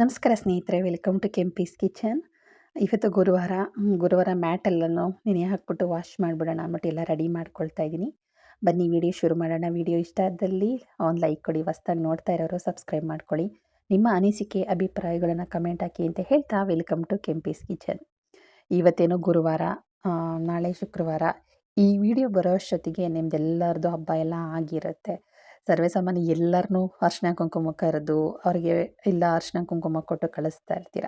ನಮಸ್ಕಾರ ಸ್ನೇಹಿತರೆ welcome to Kempee's kitchen ಇವತ್ತು ಗುರುವಾರ ಗುರುವಾರ ಮ್ಯಾಟೆಲ್ಲನೂ ನೆನೆ ಹಾಕ್ಬಿಟ್ಟು ವಾಶ್ ಮಾಡಿಬಿಡೋಣ ಅಂದ್ಬಿಟ್ಟು ಎಲ್ಲ ರೆಡಿ ಮಾಡ್ಕೊಳ್ತಾ ಇದ್ದೀನಿ. ಬನ್ನಿ ವಿಡಿಯೋ ಶುರು ಮಾಡೋಣ. ವಿಡಿಯೋ ಇಷ್ಟ ಆದಲ್ಲಿ ಒಂದು ಲೈಕ್ ಕೊಡಿ, ಹೊಸ್ದಾಗಿ ನೋಡ್ತಾ ಇರೋರು ಸಬ್ಸ್ಕ್ರೈಬ್ ಮಾಡ್ಕೊಳ್ಳಿ. ನಿಮ್ಮ ಅನಿಸಿಕೆ, ಅಭಿಪ್ರಾಯಗಳನ್ನು ಕಮೆಂಟ್ ಹಾಕಿ ಅಂತ ಹೇಳ್ತಾ ವೆಲ್ಕಮ್ ಟು ಕೆಂಪೀಸ್ ಕಿಚನ್ ಇವತ್ತೇನೋ ಗುರುವಾರ ನಾಳೆ ಶುಕ್ರವಾರ. ಈ ವಿಡಿಯೋ ಬರೋ ಅಷ್ಟೊತ್ತಿಗೆ ಹಬ್ಬ ಎಲ್ಲ ಆಗಿರುತ್ತೆ. ಸರ್ವೇ ಸಾಮಾನ್ಯ ಎಲ್ಲರನ್ನೂ ಅರ್ಶಿನ ಕುಂಕುಮ ಕರೆದು ಅವರಿಗೆ ಇಲ್ಲ ಅರ್ಶಿನ ಕುಂಕುಮ ಕೊಟ್ಟು ಕಳಿಸ್ತಾ ಇರ್ತೀರ.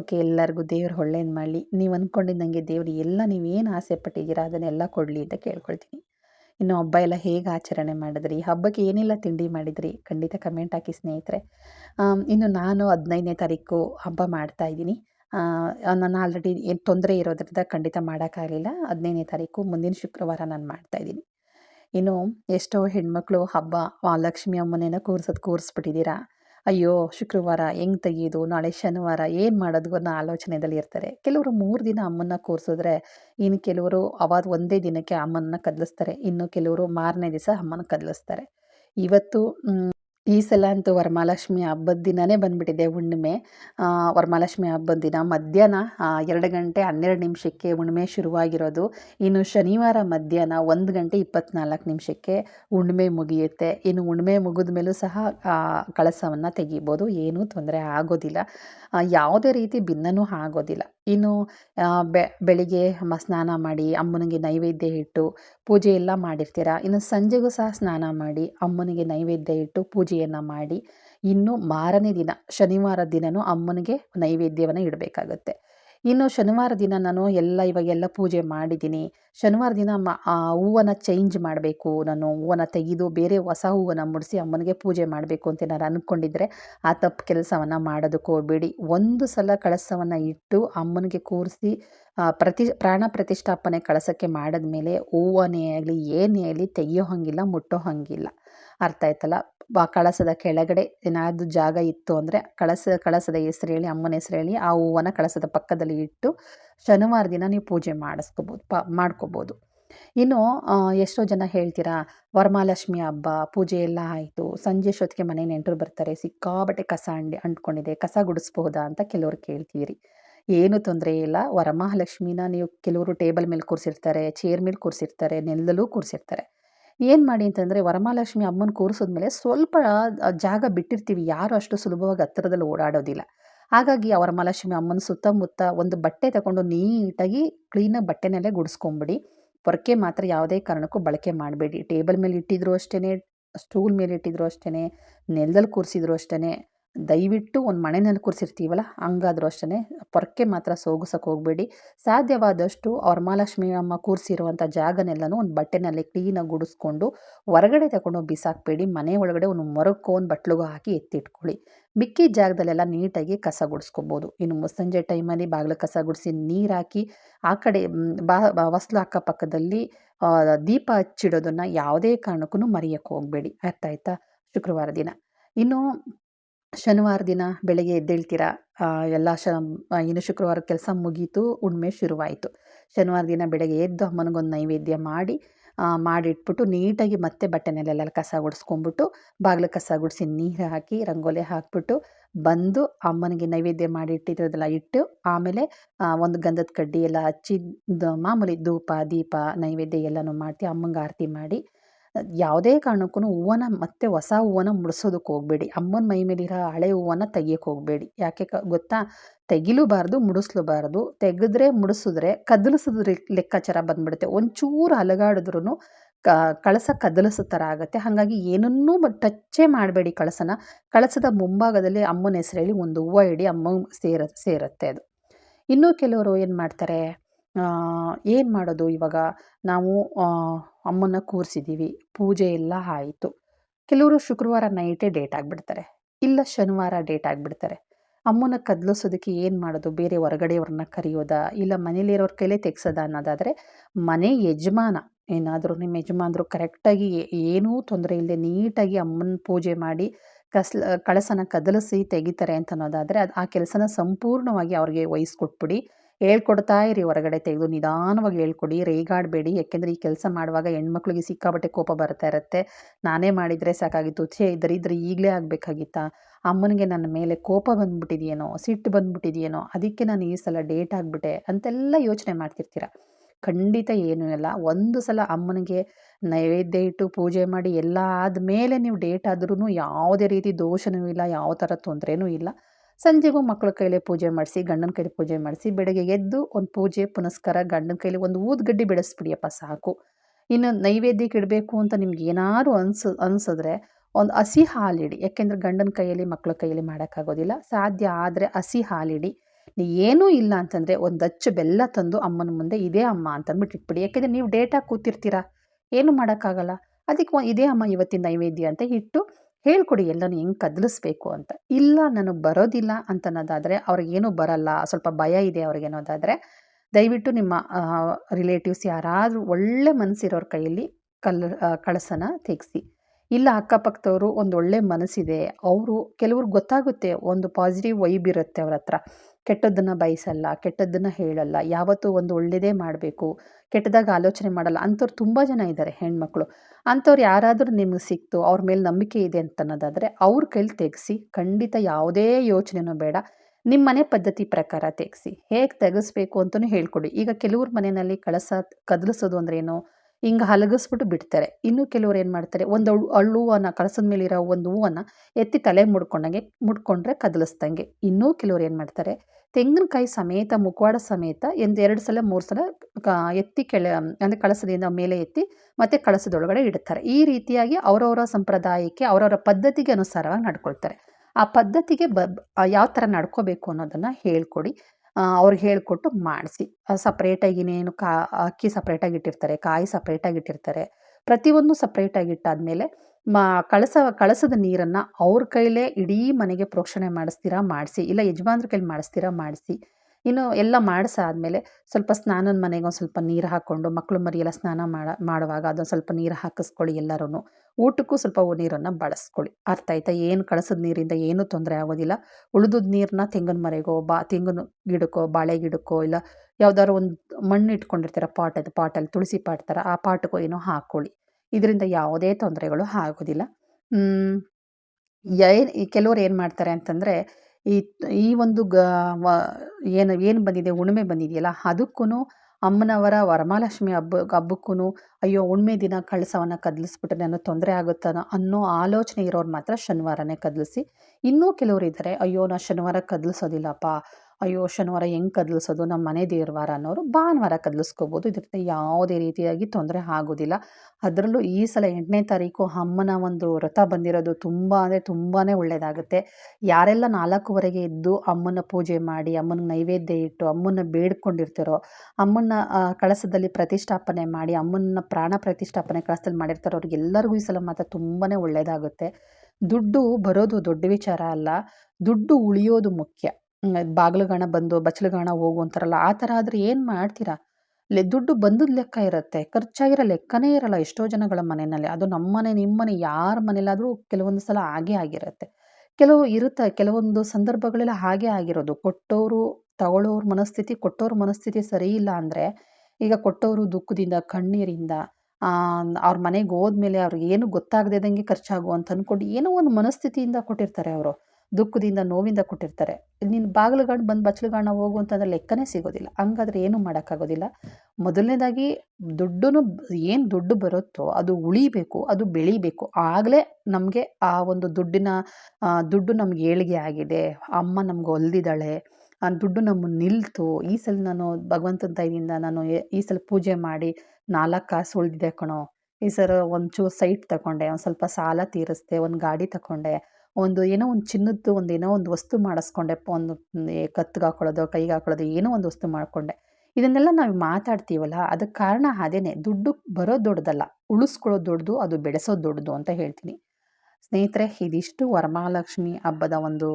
ಓಕೆ, ಎಲ್ಲರಿಗೂ ದೇವ್ರು ಒಳ್ಳೇದು ಮಾಡಲಿ. ನೀವು ಅಂದ್ಕೊಂಡಿದ್ದಂಗೆ ದೇವ್ರು ಎಲ್ಲ ನೀವೇನು ಆಸೆ ಪಟ್ಟಿದ್ದೀರಾ ಅದನ್ನೆಲ್ಲ ಕೊಡಲಿ ಅಂತ ಕೇಳ್ಕೊಳ್ತೀನಿ. ಇನ್ನು ಹಬ್ಬ ಎಲ್ಲ ಹೇಗೆ ಆಚರಣೆ ಮಾಡಿದ್ರಿ? ಹಬ್ಬಕ್ಕೆ ಏನೆಲ್ಲ ತಿಂಡಿ ಮಾಡಿದ್ರಿ? ಖಂಡಿತ ಕಮೆಂಟ್ ಹಾಕಿ ಸ್ನೇಹಿತರೆ. ಇನ್ನು ನಾನು ಹದಿನೈದನೇ ತಾರೀಕು ಹಬ್ಬ ಮಾಡ್ತಾ ಇದ್ದೀನಿ. ನಾನು ಆಲ್ರೆಡಿ ಏನು ತೊಂದರೆ ಇರೋದ್ರಿಂದ ಖಂಡಿತ ಮಾಡೋಕ್ಕಾಗಲಿಲ್ಲ. ಹದಿನೈದನೇ ತಾರೀಕು ಮುಂದಿನ ಶುಕ್ರವಾರ ನಾನು ಮಾಡ್ತಾ ಇದ್ದೀನಿ. ಇನ್ನು ಎಷ್ಟೋ ಹೆಣ್ಮಕ್ಳು ಹಬ್ಬ ಲಕ್ಷ್ಮಿ ಅಮ್ಮನೇನ ಕೂರ್ಸೋದು ಕೂರಿಸ್ಬಿಟ್ಟಿದ್ದೀರಾ? ಅಯ್ಯೋ, ಶುಕ್ರವಾರ ಹೆಂಗೆ ತೆಗೆಯೋದು? ನಾಳೆ ಶನಿವಾರ ಏನು ಮಾಡೋದು ಅನ್ನೋ ಆಲೋಚನೆಯಲ್ಲಿ ಇರ್ತಾರೆ. ಕೆಲವರು ಮೂರು ದಿನ ಅಮ್ಮನ್ನ ಕೂರಿಸಿದ್ರೆ ಇನ್ನು ಕೆಲವರು ಅವಾಗ ಒಂದೇ ದಿನಕ್ಕೆ ಅಮ್ಮನ್ನ ಕದಲಿಸ್ತಾರೆ. ಇನ್ನು ಕೆಲವರು ಮಾರನೇ ದಿವಸ ಅಮ್ಮನ ಕದಲಿಸ್ತಾರೆ. ಇವತ್ತು ಈ ಸಲ ಅಂತೂ ವರಮಹಾಲಕ್ಷ್ಮಿ ಹಬ್ಬದ ದಿನವೇ ಬಂದ್ಬಿಟ್ಟಿದೆ ಹುಣ್ಣಿಮೆ. ವರಮಹಾಲಕ್ಷ್ಮಿ ಹಬ್ಬದ ದಿನ ಮಧ್ಯಾಹ್ನ ಎರಡು ಗಂಟೆ ಹನ್ನೆರಡು ನಿಮಿಷಕ್ಕೆ ಹುಣ್ಣಿಮೆ ಶುರುವಾಗಿರೋದು. ಇನ್ನು ಶನಿವಾರ ಮಧ್ಯಾಹ್ನ ಒಂದು ಗಂಟೆ ಇಪ್ಪತ್ನಾಲ್ಕು ನಿಮಿಷಕ್ಕೆ ಹುಣ್ಣಿಮೆ ಮುಗಿಯುತ್ತೆ. ಇನ್ನು ಹುಣ್ಣಿಮೆ ಮುಗಿದ ಮೇಲೂ ಸಹ ಕಳಸವನ್ನು ತೆಗಿಬೋದು. ಏನೂ ತೊಂದರೆ ಆಗೋದಿಲ್ಲ. ಯಾವುದೇ ರೀತಿ ಭಿನ್ನನೂ ಆಗೋದಿಲ್ಲ. ಇನ್ನು ಬೆ, ಬೆಳಿಗ್ಗೆ ಸ್ನಾನ ಮಾಡಿ, ಅಮ್ಮನಿಗೆ ನೈವೇದ್ಯ ಇಟ್ಟು ಪೂಜೆ ಎಲ್ಲ ಮಾಡಿರ್ತೀರ? ಇನ್ನು ಸಂಜೆಗೂ ಸಹ ಸ್ನಾನ ಮಾಡಿ, ಅಮ್ಮನಿಗೆ ನೈವೇದ್ಯ ಇಟ್ಟು ಪೂಜೆಯನ್ನು ಮಾಡಿ ಇನ್ನು ಮಾರನೇ ದಿನ, ಶನಿವಾರ ದಿನನೂ ಅಮ್ಮನಿಗೆ ನೈವೇದ್ಯವನ್ನು ಇಡಬೇಕಾಗತ್ತೆ. ಇನ್ನು ಶನಿವಾರ ದಿನ ನಾನು ಎಲ್ಲ ಇವಾಗೆಲ್ಲ ಪೂಜೆ ಮಾಡಿದ್ದೀನಿ. ಶನಿವಾರ ದಿನ ಮ ಹೂವನ್ನು ಚೇಂಜ್ ಮಾಡಬೇಕು. ನಾನು ಹೂವನ್ನು ತೆಗೆದು ಬೇರೆ ಹೊಸ ಹೂವನ್ನು ಮುಡಿಸಿ ಅಮ್ಮನಿಗೆ ಪೂಜೆ ಮಾಡಬೇಕು ಅಂತ ನಾನು ಅಂದ್ಕೊಂಡಿದ್ರೆ ಆ ತಪ್ಪು ಕೆಲಸವನ್ನು ಮಾಡೋದಕ್ಕೆ ಹೋಗಬೇಡಿ. ಒಂದು ಸಲ ಕಳಸವನ್ನು ಇಟ್ಟು ಅಮ್ಮನಿಗೆ ಕೂರಿಸಿ ಪ್ರತಿ, ಪ್ರಾಣ ಪ್ರತಿಷ್ಠಾಪನೆ ಕಳಸಕ್ಕೆ ಮಾಡಿದ್ಮೇಲೆ ಹೂವನೇ ಆಗಲಿ ಏನೇ ಆಗಲಿ ತೆಗೆಯೋ ಹಂಗಿಲ್ಲ, ಮುಟ್ಟೋ ಹಾಗಿಲ್ಲ. ಅರ್ಥ ಆಯ್ತಲ್ಲ? ಬ ಕಳಸದ ಕೆಳಗಡೆ ಏನಾದರೂ ಜಾಗ ಇತ್ತು ಅಂದರೆ ಕಳಸ, ಕಳಸದ ಹೆಸರು ಹೇಳಿ, ಅಮ್ಮನ ಹೆಸರು ಹೇಳಿ ಆ ಹೂವನ್ನು ಕಳಸದ ಪಕ್ಕದಲ್ಲಿ ಇಟ್ಟು ಶನಿವಾರ ದಿನ ನೀವು ಪೂಜೆ ಮಾಡಿಸ್ಕೋಬೋದು, ಪ, ಮಾಡ್ಕೋಬೋದು. ಇನ್ನು ಎಷ್ಟೋ ಜನ ಹೇಳ್ತೀರಾ, ವರಮಹಾಲಕ್ಷ್ಮಿ ಹಬ್ಬ, ಪೂಜೆ ಎಲ್ಲ ಆಯಿತು, ಸಂಜೆ ಅಷ್ಟೊತ್ತಿಗೆ ಮನೆ ನೆಂಟರು ಬರ್ತಾರೆ ಸಿಕ್ಕಾಬಟ್ಟೆ ಕಸ ಅಂಡಿ, ಅಂಟ್ಕೊಂಡಿದೆ, ಕಸ ಗುಡಿಸ್ಬೋದಾ ಅಂತ ಕೆಲವರು ಕೇಳ್ತೀರಿ. ಏನು ತೊಂದರೆ ಇಲ್ಲ, ವರಮಹಾಲಕ್ಷ್ಮಿನ ನೀವು ಕೆಲವರು ಟೇಬಲ್ ಮೇಲೆ ಕೂರಿಸಿರ್ತಾರೆ, ಚೇರ್ ಮೇಲೆ ಕೂರಿಸಿರ್ತಾರೆ ನೆಲದಲ್ಲೂ ಕೂರಿಸಿರ್ತಾರೆ. ಏನು ಮಾಡಿ ಅಂತಂದರೆ ವರಮಹಾಲಕ್ಷ್ಮಿ ಅಮ್ಮನ ಕೂರಿಸಿದ್ಮೇಲೆ ಸ್ವಲ್ಪ ಜಾಗ ಬಿಟ್ಟಿರ್ತೀವಿ. ಯಾರು ಅಷ್ಟು ಸುಲಭವಾಗಿ ಹತ್ತಿರದಲ್ಲಿ ಓಡಾಡೋದಿಲ್ಲ. ಹಾಗಾಗಿ ಆ ವರಮಹಾಲಕ್ಷ್ಮಿ ಅಮ್ಮನ ಸುತ್ತಮುತ್ತ ಒಂದು ಬಟ್ಟೆ ತಗೊಂಡು ನೀಟಾಗಿ ಕ್ಲೀನಾಗಿ ಬಟ್ಟೆನಲ್ಲೇ ಗುಡಿಸ್ಕೊಂಬಿಡಿ. ಪೊರಕೆ ಮಾತ್ರ ಯಾವುದೇ ಕಾರಣಕ್ಕೂ ಬಳಕೆ ಮಾಡಬೇಡಿ. ಟೇಬಲ್ ಮೇಲೆ ಇಟ್ಟಿದ್ರು ಅಷ್ಟೇ ಸ್ಟೂಲ್ ಮೇಲೆ ಇಟ್ಟಿದ್ರು ಅಷ್ಟೇ ನೆಲದಲ್ಲಿ ಕೂರಿಸಿದ್ರು ಅಷ್ಟೇ ದಯವಿಟ್ಟು ಒಂದು ಮನೆಯಲ್ಲಿ ಕೂರಿಸಿರ್ತೀವಲ್ಲ, ಹಂಗಾದ್ರೂ ಅಷ್ಟೇ ಪೊರಕೆ ಮಾತ್ರ ಸೋಗಿಸೋಕೆ ಹೋಗಬೇಡಿ. ಸಾಧ್ಯವಾದಷ್ಟು ಅವ್ರ ಮಹಾಲಕ್ಷ್ಮಿ ಅಮ್ಮ ಕೂರಿಸಿರುವಂಥ ಜಾಗನೆಲ್ಲನೂ ಒಂದು ಬಟ್ಟೆನಲ್ಲಿ ಕ್ಲೀನಾಗಿ ಗುಡಿಸ್ಕೊಂಡು ಹೊರಗಡೆ ತಗೊಂಡು ಬಿಸಾಕಬೇಡಿ. ಮನೆ ಒಳಗಡೆ ಒಂದು ಮೊರಕ್ಕೋ ಒಂದು ಬಟ್ಲಿಗೋ ಹಾಕಿ ಎತ್ತಿಟ್ಕೊಳ್ಳಿ. ಮಿಕ್ಕಿ ಜಾಗದಲ್ಲೆಲ್ಲ ನೀಟಾಗಿ ಕಸ ಗುಡಿಸ್ಕೊಬೋದು. ಇನ್ನು ಮುಸ್ಸಂಜೆ ಟೈಮಲ್ಲಿ ಬಾಗಿಲು ಕಸ ಗುಡಿಸಿ ನೀರು ಹಾಕಿ ಆ ಕಡೆ ಬಾ- ಹೊಸ್ಲು ಅಕ್ಕಪಕ್ಕದಲ್ಲಿ ದೀಪ ಹಚ್ಚಿಡೋದನ್ನು ಯಾವುದೇ ಕಾರಣಕ್ಕೂ ಮರೆಯೋಕ್ಕೆ ಹೋಗಬೇಡಿ. ಅರ್ಥ ಆಯ್ತಾ? ಶುಕ್ರವಾರ ದಿನ. ಇನ್ನು ಶನಿವಾರ ದಿನ ಬೆಳಗ್ಗೆ ಎದ್ದೇಳ್ತೀರಾ? ಎಲ್ಲ ಶ ಇನ್ನು ಶುಕ್ರವಾರ ಕೆಲಸ ಮುಗೀತು, ಉಣ್ಮೆ ಶುರುವಾಯಿತು. ಶನಿವಾರ ದಿನ ಬೆಳಗ್ಗೆ ಎದ್ದು ಅಮ್ಮನಿಗೊಂದು ನೈವೇದ್ಯ ಮಾಡಿ ಮಾಡಿಟ್ಬಿಟ್ಟು ನೀಟಾಗಿ ಮತ್ತೆ ಬಟ್ಟೆನಲ್ಲೆಲ್ಲ ಕಸ ಗುಡಿಸ್ಕೊಂಬಿಟ್ಟು ಬಾಗಿಲು ಕಸ ಗುಡಿಸಿ ನೀರು ಹಾಕಿ, ರಂಗೋಲಿ ಹಾಕಿಬಿಟ್ಟು ಬಂದು ಅಮ್ಮನಿಗೆ ನೈವೇದ್ಯ ಮಾಡಿ ಇಟ್ಟಿರೋದೆಲ್ಲ ಇಟ್ಟು, ಆಮೇಲೆ ಒಂದು ಗಂಧದ ಕಡ್ಡಿ ಎಲ್ಲ ಹಚ್ಚಿ ಮಾಮೂಲಿ ಧೂಪ, ದೀಪ, ನೈವೇದ್ಯ ಎಲ್ಲನೂ ಮಾಡ್ತಿ, ಅಮ್ಮಂಗೆ ಆರತಿ ಮಾಡಿ ಯಾವುದೇ ಕಾರಣಕ್ಕೂ ಹೂವನ್ನ ಮತ್ತೆ ಹೊಸ ಹೂವನ್ನ ಮುಡಿಸೋದಕ್ಕೆ ಹೋಗಬೇಡಿ. ಅಮ್ಮನ ಮೈ ಮೇಲಿರೋ ಹಳೆ ಹೂವನ್ನ ತೆಗಿಯಕ್ಕೆ ಹೋಗಬೇಡಿ. ಯಾಕೆ ಗೊತ್ತಾ? ತೆಗಿಲೂಬಾರ್ದು, ಮುಡಿಸ್ಲೂಬಾರ್ದು. ತೆಗೆದ್ರೆ ಮುಡಿಸಿದ್ರೆ ಕದಲಿಸಿದ ಲೆಕ್ಕಾಚಾರ ಬಂದ್ಬಿಡುತ್ತೆ. ಒಂಚೂರು ಅಲಗಾಡಿದ್ರೂ ಕ ಕಳಸ ಕದಲಿಸೋ ಥರ ಆಗುತ್ತೆ. ಹಾಗಾಗಿ ಏನನ್ನೂ ಟಚ್ಚೇ ಮಾಡಬೇಡಿ ಕಳಸನ. ಕಳಸದ ಮುಂಭಾಗದಲ್ಲಿ ಅಮ್ಮನ ಹೆಸರು ಒಂದು ಹೂವು ಇಡಿ ಅಮ್ಮ ಸೇರ, ಸೇರುತ್ತೆ ಅದು. ಇನ್ನೂ ಕೆಲವರು ಏನು ಮಾಡ್ತಾರೆ? ಏನು ಮಾಡೋದು ಇವಾಗ? ನಾವು ಅಮ್ಮನ ಕೂರಿಸಿದ್ದೀವಿ ಪೂಜೆ ಎಲ್ಲ ಆಯಿತು. ಕೆಲವರು ಶುಕ್ರವಾರ ನೈಟೇ ಡೇಟ್ ಆಗಿಬಿಡ್ತಾರೆ, ಇಲ್ಲ ಶನಿವಾರ ಡೇಟ್ ಆಗಿಬಿಡ್ತಾರೆ. ಅಮ್ಮನ ಕದಲಿಸೋದಕ್ಕೆ ಏನು ಮಾಡೋದು? ಬೇರೆ ಹೊರಗಡೆಯವ್ರನ್ನ ಕರೆಯೋದಾ? ಇಲ್ಲ ಮನೇಲಿರೋರ ಕೈಲೇ ತೆಗ್ಸೋದ ಅನ್ನೋದಾದರೆ, ಮನೆ ಯಜಮಾನ, ಏನಾದರೂ ನಿಮ್ಮ ಯಜಮಾನರು ಕರೆಕ್ಟಾಗಿ ಏನೂ ತೊಂದರೆ ಇಲ್ಲದೆ ನೀಟಾಗಿ ಅಮ್ಮನ ಪೂಜೆ ಮಾಡಿ, ಕಸ್ಲ, ಕಳಸನ ಕದಲಿಸಿ ತೆಗಿತಾರೆ ಅಂತ ಅನ್ನೋದಾದರೆ, ಅದು ಆ ಕೆಲಸನ ಸಂಪೂರ್ಣವಾಗಿ ಅವ್ರಿಗೆ ವಹಿಸ್ಕೊಟ್ಬಿಡಿ. ಹೇಳ್ಕೊಡ್ತಾ ಇರಿ, ಹೊರಗಡೆ ತೆಗೆದು ನಿಧಾನವಾಗಿ ಹೇಳ್ಕೊಡಿ. ರೇಗಾಡಬೇಡಿ. ಯಾಕೆಂದರೆ ಈ ಕೆಲಸ ಮಾಡುವಾಗ ಹೆಣ್ಮಕ್ಳಿಗೆ ಸಿಕ್ಕಾಬಟ್ಟೆ ಕೋಪ ಬರ್ತಾ ಇರುತ್ತೆ. ನಾನೇ ಮಾಡಿದರೆ ಸಾಕಾಗಿತ್ತು. ಛೇ ಇದ್ರೆ ಈಗಲೇ ಆಗಬೇಕಾಗಿತ್ತಾ? ಅಮ್ಮನಿಗೆ ನನ್ನ ಮೇಲೆ ಕೋಪ ಬಂದ್ಬಿಟ್ಟಿದೆಯೇನೋ, ಸಿಟ್ಟು ಬಂದ್ಬಿಟ್ಟಿದೆಯೇನೋ, ಅದಕ್ಕೆ ನಾನು ಈ ಸಲ ಡೇಟ್ ಆಗಿಬಿಟ್ಟೆ ಅಂತೆಲ್ಲ ಯೋಚನೆ ಮಾಡ್ತಿರ್ತೀರ. ಖಂಡಿತ ಏನೂ ಇಲ್ಲ. ಒಂದು ಸಲ ಅಮ್ಮನಿಗೆ ನೈವೇದ್ಯ ಇಟ್ಟು ಪೂಜೆ ಮಾಡಿ ಎಲ್ಲ ಆದಮೇಲೆ ನೀವು ಡೇಟ್ ಆದ್ರೂ ಯಾವುದೇ ರೀತಿ ದೋಷನೂ ಇಲ್ಲ, ಯಾವ ಥರ ತೊಂದರೆನೂ ಇಲ್ಲ. ಸಂಜೆಗೂ ಮಕ್ಕಳ ಕೈಲೇ ಪೂಜೆ ಮಾಡಿಸಿ, ಗಂಡನ ಕೈಲಿ ಪೂಜೆ ಮಾಡಿಸಿ, ಬೆಳಗ್ಗೆ ಎದ್ದು ಒಂದು ಪೂಜೆ, ಪುನಸ್ಕಾರ, ಗಂಡನ ಕೈಲಿ ಒಂದು ಊದ್ಗಡ್ಡಿ ಬೆಳೆಸ್ಬಿಡಿಯಪ್ಪ ಸಾಕು. ಇನ್ನು ನೈವೇದ್ಯಕ್ಕೆ ಇಡಬೇಕು ಅಂತ ನಿಮ್ಗೆ ಏನಾದರೂ ಅನ್ಸ, ಅನ್ಸಿದ್ರೆ ಒಂದು ಹಸಿ ಹಾಲಿಡಿ. ಯಾಕೆಂದರೆ ಗಂಡನ ಕೈಯಲ್ಲಿ ಮಕ್ಕಳ ಕೈಯಲ್ಲಿ ಮಾಡೋಕ್ಕಾಗೋದಿಲ್ಲ. ಸಾಧ್ಯ ಆದರೆ ಹಸಿ ಹಾಲಿಡಿ. ನೀ ಏನೂ ಇಲ್ಲ ಅಂತಂದರೆ ಒಂದು ಅಚ್ಚು ಬೆಲ್ಲ ತಂದು ಅಮ್ಮನ ಮುಂದೆ ಇದೇ ಅಮ್ಮ ಅಂತಂದ್ಬಿಟ್ಟು ಇಟ್ಬಿಡಿ ಯಾಕೆಂದರೆ ನೀವು ಡೇಟಾಗಿ ಕೂತಿರ್ತೀರ? ಏನು ಮಾಡೋಕ್ಕಾಗಲ್ಲ. ಅದಕ್ಕೆ ಇದೇ ಅಮ್ಮ ಇವತ್ತಿನ ನೈವೇದ್ಯ ಅಂತ ಇಟ್ಟು ಹೇಳ್ಕೊಡಿ, ಎಲ್ಲನೂ ಹೆಂಗೆ ಕದಲಿಸ್ಬೇಕು ಅಂತ. ಇಲ್ಲ, ನನಗೆ ಬರೋದಿಲ್ಲ ಅಂತನ್ನೋದಾದರೆ ಅವ್ರಿಗೇನು ಬರಲ್ಲ, ಸ್ವಲ್ಪ ಭಯ ಇದೆ ಅವ್ರಿಗೇನೋದಾದರೆ ದಯವಿಟ್ಟು ನಿಮ್ಮ ರಿಲೇಟಿವ್ಸ್ ಯಾರಾದರೂ ಒಳ್ಳೆ ಮನಸ್ಸಿರೋರ ಕೈಯಲ್ಲಿ ಕಲ್ ಕಳಸನ ತೆಗೆಸಿ. ಇಲ್ಲ, ಅಕ್ಕಪಕ್ಕದವರು ಒಂದು ಒಳ್ಳೆ ಮನಸ್ಸಿದೆ, ಅವರು, ಕೆಲವ್ರಿಗೆ ಗೊತ್ತಾಗುತ್ತೆ, ಒಂದು ಪಾಸಿಟಿವ್ ವೈಬ್ ಇರುತ್ತೆ ಅವ್ರ ಹತ್ರ. ಕೆಟ್ಟದ್ದನ್ನು ಬಯಸಲ್ಲ, ಕೆಟ್ಟದ್ದನ್ನು ಹೇಳಲ್ಲ, ಯಾವತ್ತೂ ಒಂದು ಒಳ್ಳೆಯದೇ ಮಾಡಬೇಕು, ಕೆಟ್ಟದಾಗ ಆಲೋಚನೆ ಮಾಡಲ್ಲ. ಅಂಥವ್ರು ತುಂಬ ಜನ ಇದ್ದಾರೆ ಹೆಣ್ಮಕ್ಳು. ಅಂಥವ್ರು ಯಾರಾದರೂ ನಿಮಗೆ ಸಿಕ್ತು, ಅವ್ರ ಮೇಲೆ ನಂಬಿಕೆ ಇದೆ ಅಂತ ಅನ್ನೋದಾದರೆ ಅವ್ರ ಕೈಲಿ ತೆಗೆಸಿ, ಖಂಡಿತ ಯಾವುದೇ ಯೋಚನೆನೂ ಬೇಡ. ನಿಮ್ಮ ಮನೆ ಪದ್ಧತಿ ಪ್ರಕಾರ ತೆಗೆಸಿ. ಹೇಗೆ ತೆಗೆಸ್ಬೇಕು ಅಂತಲೂ ಹೇಳ್ಕೊಡಿ. ಈಗ ಕೆಲವ್ರ ಮನೆಯಲ್ಲಿ ಕಳಸ, ಕದಲಿಸೋದು ಅಂದ್ರೇನು? ಹಿಂಗೆ ಹಲಗಿಸ್ಬಿಟ್ಟು ಬಿಡ್ತಾರೆ. ಇನ್ನು ಕೆಲವ್ರು ಏನು ಮಾಡ್ತಾರೆ, ಒಂದು ಅಳ್ಳು ಹೂವನ್ನು, ಕಳಸದ ಮೇಲಿರೋ ಒಂದು ಹೂವನ್ನು ಎತ್ತಿ ತಲೆ ಮುಡ್ಕೊಂಡಂಗೆ, ಮುಡ್ಕೊಂಡ್ರೆ ಕದಲಿಸ್ದಂಗೆ. ಇನ್ನೂ ಕೆಲವ್ರು ಏನು ಮಾಡ್ತಾರೆ, ತೆಂಗಿನಕಾಯಿ ಸಮೇತ ಮುಖವಾಡ ಸಮೇತ ಒಂದು ಎರಡು ಸಲ, ಮೂರು ಸಲ ಎತ್ತಿ ಕೆಳ, ಅಂದರೆ ಕಳಸದಿಂದ ಮೇಲೆ ಎತ್ತಿ ಮತ್ತು ಕಳಸದೊಳಗಡೆ ಇಡ್ತಾರೆ. ಈ ರೀತಿಯಾಗಿ ಅವರವರ ಸಂಪ್ರದಾಯಕ್ಕೆ, ಅವರವರ ಪದ್ಧತಿಗೆ ಅನುಸಾರವಾಗಿ ನಡ್ಕೊಳ್ತಾರೆ. ಆ ಪದ್ಧತಿಗೆ ಬ ಯಾವ ಥರ ನಡ್ಕೋಬೇಕು ಅನ್ನೋದನ್ನು ಹೇಳ್ಕೊಡಿ. ಅವ್ರಿಗೆ ಹೇಳಿಕೊಟ್ಟು ಮಾಡಿಸಿ. ಸಪ್ರೇಟಾಗಿ ಇನ್ನೇನು ಕಾ, ಅಕ್ಕಿ ಸಪ್ರೇಟಾಗಿ ಇಟ್ಟಿರ್ತಾರೆ, ಕಾಯಿ ಸಪ್ರೇಟಾಗಿ ಇಟ್ಟಿರ್ತಾರೆ. ಪ್ರತಿಯೊಂದು ಸಪ್ರೇಟಾಗಿ ಇಟ್ಟಾದಮೇಲೆ ಮಾ, ಕಳಸ, ಕಳಸದ ನೀರನ್ನು ಅವ್ರ ಕೈಲೇ ಇಡೀ ಮನೆಗೆ ಪ್ರೋಕ್ಷಣೆ ಮಾಡಿಸ್ತೀರಾ, ಮಾಡಿಸಿ. ಇಲ್ಲ ಯಜಮಾನ್ರ ಕೈಲಿ ಮಾಡಿಸ್ತೀರಾ, ಮಾಡಿಸಿ. ಇನ್ನು ಎಲ್ಲ ಮಾಡಿಸಾದ್ಮೇಲೆ ಸ್ವಲ್ಪ ಸ್ನಾನದ ಮನೆಗೆ ಒಂದು ಸ್ವಲ್ಪ ನೀರು ಹಾಕ್ಕೊಂಡು ಮಕ್ಕಳು ಮರಿಯೆಲ್ಲ ಸ್ನಾನ ಮಾಡ, ಮಾಡುವಾಗ ಅದೊಂದು ಸ್ವಲ್ಪ ನೀರು ಹಾಕಿಸ್ಕೊಳ್ಳಿ ಎಲ್ಲರೂ ಊಟಕ್ಕೂ ಸ್ವಲ್ಪ ನೀರನ್ನು ಬಳಸ್ಕೊಳ್ಳಿ. ಅರ್ಥ ಆಯ್ತಾ? ಏನು ಕಳಸದ ನೀರಿಂದ ಏನೂ ತೊಂದರೆ ಆಗೋದಿಲ್ಲ. ಉಳಿದದ ನೀರನ್ನ ತೆಂಗಿನ ಮರೆಗೋ, ಬಾ, ತೆಂಗಿನ ಗಿಡಕ್ಕೋ, ಬಾಳೆ ಗಿಡಕ್ಕೋ, ಇಲ್ಲ ಯಾವ್ದಾದ್ರು ಒಂದು ಮಣ್ಣು ಇಟ್ಕೊಂಡಿರ್ತಾರೆ ಪಾಟ್ ಅದು, ಪಾಟಲ್ಲಿ, ತುಳಸಿ ಪಾಟ್ ಥರ ಆ ಪಾಟ್ಗೂ ಏನೋ ಹಾಕ್ಕೊಳ್ಳಿ ಇದರಿಂದ ಯಾವುದೇ ತೊಂದರೆಗಳು ಆಗೋದಿಲ್ಲ. ಏನು ಕೆಲವ್ರು ಏನು ಮಾಡ್ತಾರೆ ಅಂತಂದರೆ ಈ ಈ ಒಂದು ಗ, ವ, ಏನು ಏನು ಬಂದಿದೆ ಹುಣ್ಣಿಮೆ ಬಂದಿದೆಯಲ್ಲ ಅದಕ್ಕೂ ಅಮ್ಮನವರ ವರಮಹಾಲಕ್ಷ್ಮಿ ಹಬ್ಬ ಹಬ್ಬಕ್ಕೂ ಅಯ್ಯೋ ಹುಣ್ಮೆ ದಿನ ಕಳಸವನ್ನು ಕದಲಿಸ್ಬಿಟ್ರೆ ನಾನು ತೊಂದರೆ ಆಗುತ್ತಾನೋ ಅನ್ನೋ ಆಲೋಚನೆ ಇರೋರು ಮಾತ್ರ ಶನಿವಾರನೇ ಕದಲಿಸಿ. ಇನ್ನೂ ಕೆಲವರು ಇದ್ದಾರೆ, ಅಯ್ಯೋ, ನಾ ಶನಿವಾರ ಕದಲಿಸೋದಿಲ್ಲಪ್ಪ ಅಯ್ಯೋ, ಶನಿವಾರ ಹೆಂಗೆ ಕದಲಿಸೋದು? ನಮ್ಮ ಮನೆ ದೇವ್ರವಾರ ಅನ್ನೋರು ಭಾನುವಾರ ಕದಲಿಸ್ಕೋಬೋದು. ಇದರಿಂದ ಯಾವುದೇ ರೀತಿಯಾಗಿ ತೊಂದರೆ ಆಗೋದಿಲ್ಲ. ಅದರಲ್ಲೂ ಈ ಸಲ ಎಂಟನೇ ತಾರೀಕು ಅಮ್ಮನ ಒಂದು ವ್ರತ ಬಂದಿರೋದು ತುಂಬ ಅಂದರೆ ತುಂಬಾ ಒಳ್ಳೆಯದಾಗುತ್ತೆ ಯಾರೆಲ್ಲ ನಾಲ್ಕುವರೆಗೆ ಎದ್ದು ಅಮ್ಮನ ಪೂಜೆ ಮಾಡಿ ಅಮ್ಮನ ನೈವೇದ್ಯ ಇಟ್ಟು ಅಮ್ಮನ ಬೇಡ್ಕೊಂಡಿರ್ತಾರೋ ಅಮ್ಮನ ಕಳಸದಲ್ಲಿ ಪ್ರತಿಷ್ಠಾಪನೆ ಮಾಡಿ ಅಮ್ಮನ ಪ್ರಾಣ ಪ್ರತಿಷ್ಠಾಪನೆ ಕಳಸದಲ್ಲಿ ಮಾಡಿರ್ತಾರೋ, ಅವ್ರಿಗೆಲ್ಲರಿಗೂ ಈ ಸಲ ಮಾತ್ರ ತುಂಬಾ ಒಳ್ಳೆಯದಾಗುತ್ತೆ ದುಡ್ಡು ಬರೋದು ದೊಡ್ಡ ವಿಚಾರ ಅಲ್ಲ. ದುಡ್ಡು ಉಳಿಯೋದು ಮುಖ್ಯ. ಬಾಗಿಲುಗಾಣ ಬಂದು, ಬಚ್ಚಲುಗಾಣ ಹೋಗು ಅಂತಾರಲ್ಲ, ಆ ಥರ ಆದರೆ ಏನು ಮಾಡ್ತೀರಾ? ಲೆ, ದುಡ್ಡು ಬಂದದ ಲೆಕ್ಕ ಇರುತ್ತೆ, ಖರ್ಚಾಗಿರೋ ಲೆಕ್ಕನೇ ಇರಲ್ಲ ಎಷ್ಟೋ ಜನಗಳ ಮನೆಯಲ್ಲಿ. ಅದು ನಮ್ಮ ಮನೆ, ನಿಮ್ಮ ಮನೆ, ಯಾರ ಮನೇಲಾದರೂ ಕೆಲವೊಂದು ಸಲ ಹಾಗೆ ಆಗಿರುತ್ತೆ. ಕೆಲವು ಇರುತ್ತೆ, ಕೆಲವೊಂದು ಸಂದರ್ಭಗಳೆಲ್ಲ ಹಾಗೆ ಆಗಿರೋದು. ಕೊಟ್ಟವರು ತಗೊಳ್ಳೋರ ಮನಸ್ಥಿತಿ ಕೊಟ್ಟೋರ ಮನಸ್ಥಿತಿ ಸರಿ ಇಲ್ಲ ಅಂದರೆ, ಈಗ ಕೊಟ್ಟವರು ದುಃಖದಿಂದ, ಕಣ್ಣೀರಿಂದ ಅವ್ರ ಮನೆಗೆ ಹೋದ್ಮೇಲೆ ಅವ್ರಿಗೆ ಏನು ಗೊತ್ತಾಗದೇದಂಗೆ ಖರ್ಚಾಗು ಅಂತ ಅಂದ್ಕೊಂಡು ಏನೋ ಒಂದು ಮನಸ್ಥಿತಿಯಿಂದ ಕೊಟ್ಟಿರ್ತಾರೆ ಅವರು. ದುಃಖದಿಂದ ನೋವಿಂದ ಕೊಟ್ಟಿರ್ತಾರೆ. ನೀನು ಬಾಗಿಲುಗಾಡು ಬಂದು ಬಚ್ಚಲುಗಾಣ ಹೋಗು ಅಂತಂದ್ರೆ ಲೆಕ್ಕನೇ ಸಿಗೋದಿಲ್ಲ. ಹಂಗಾದ್ರೆ ಏನೂ ಮಾಡೋಕ್ಕಾಗೋದಿಲ್ಲ. ಮೊದಲನೇದಾಗಿ ದುಡ್ಡು ಏನು ದುಡ್ಡು ಬರುತ್ತೋ ಅದು ಉಳಿಬೇಕು, ಅದು ಬೆಳಿಬೇಕು. ಆಗಲೇ ನಮಗೆ ಆ ಒಂದು ದುಡ್ಡಿನ ದುಡ್ಡು ನಮ್ಗೆ ಏಳಿಗೆ ಆಗಿದೆ, ಅಮ್ಮ ನಮ್ಗೆ ಹೊಲ್ದಿದ್ದಾಳೆ ಆ ದುಡ್ಡು ನಮ್ಮ ನಿಲ್ತು, ಈ ಸಲ ನಾನು ಭಗವಂತನ ತಾಯಿಯಿಂದ ನಾನು ಈ ಸಲ ಪೂಜೆ ಮಾಡಿ ನಾಲ್ಕು ಕಾಸು ಉಳಿದಿದೆ ಕಣೋ. ಈ ಸಲ ಒಂಚೂರು ಸೈಟ್ ತಗೊಂಡೆ, ಒಂದು ಸ್ವಲ್ಪ ಸಾಲ ತೀರಿಸ್ದೆ, ಒಂದು ಗಾಡಿ ತಗೊಂಡೆ ಒಂದು ಏನೋ ಒಂದು ಚಿನ್ನದ್ದು ಒಂದು ಏನೋ ಒಂದು ವಸ್ತು ಮಾಡಿಸ್ಕೊಂಡೆ ಒಂದು ಕತ್ತಿಗೆ ಹಾಕೊಳ್ಳೋದು, ಕೈಗೆ ಹಾಕೊಳ್ಳೋದು, ಏನೋ ಒಂದು ವಸ್ತು ಮಾಡಿಕೊಂಡೆ. ಇದನ್ನೆಲ್ಲ ನಾವು ಮಾತಾಡ್ತೀವಲ್ಲ ಅದಕ್ಕೆ ಕಾರಣ ಅದೇನೆ, ದುಡ್ಡು ಬರೋದು ದೊಡ್ಡದಲ್ಲ ಉಳಿಸ್ಕೊಳ್ಳೋದು ದೊಡ್ಡದು, ಅದು ಬೆಳೆಸೋದು ದೊಡ್ಡದು ಅಂತ ಹೇಳ್ತೀನಿ. ಸ್ನೇಹಿತರೆ, ಇದಿಷ್ಟು ವರಮಹಾಲಕ್ಷ್ಮಿ ಹಬ್ಬದ ಒಂದು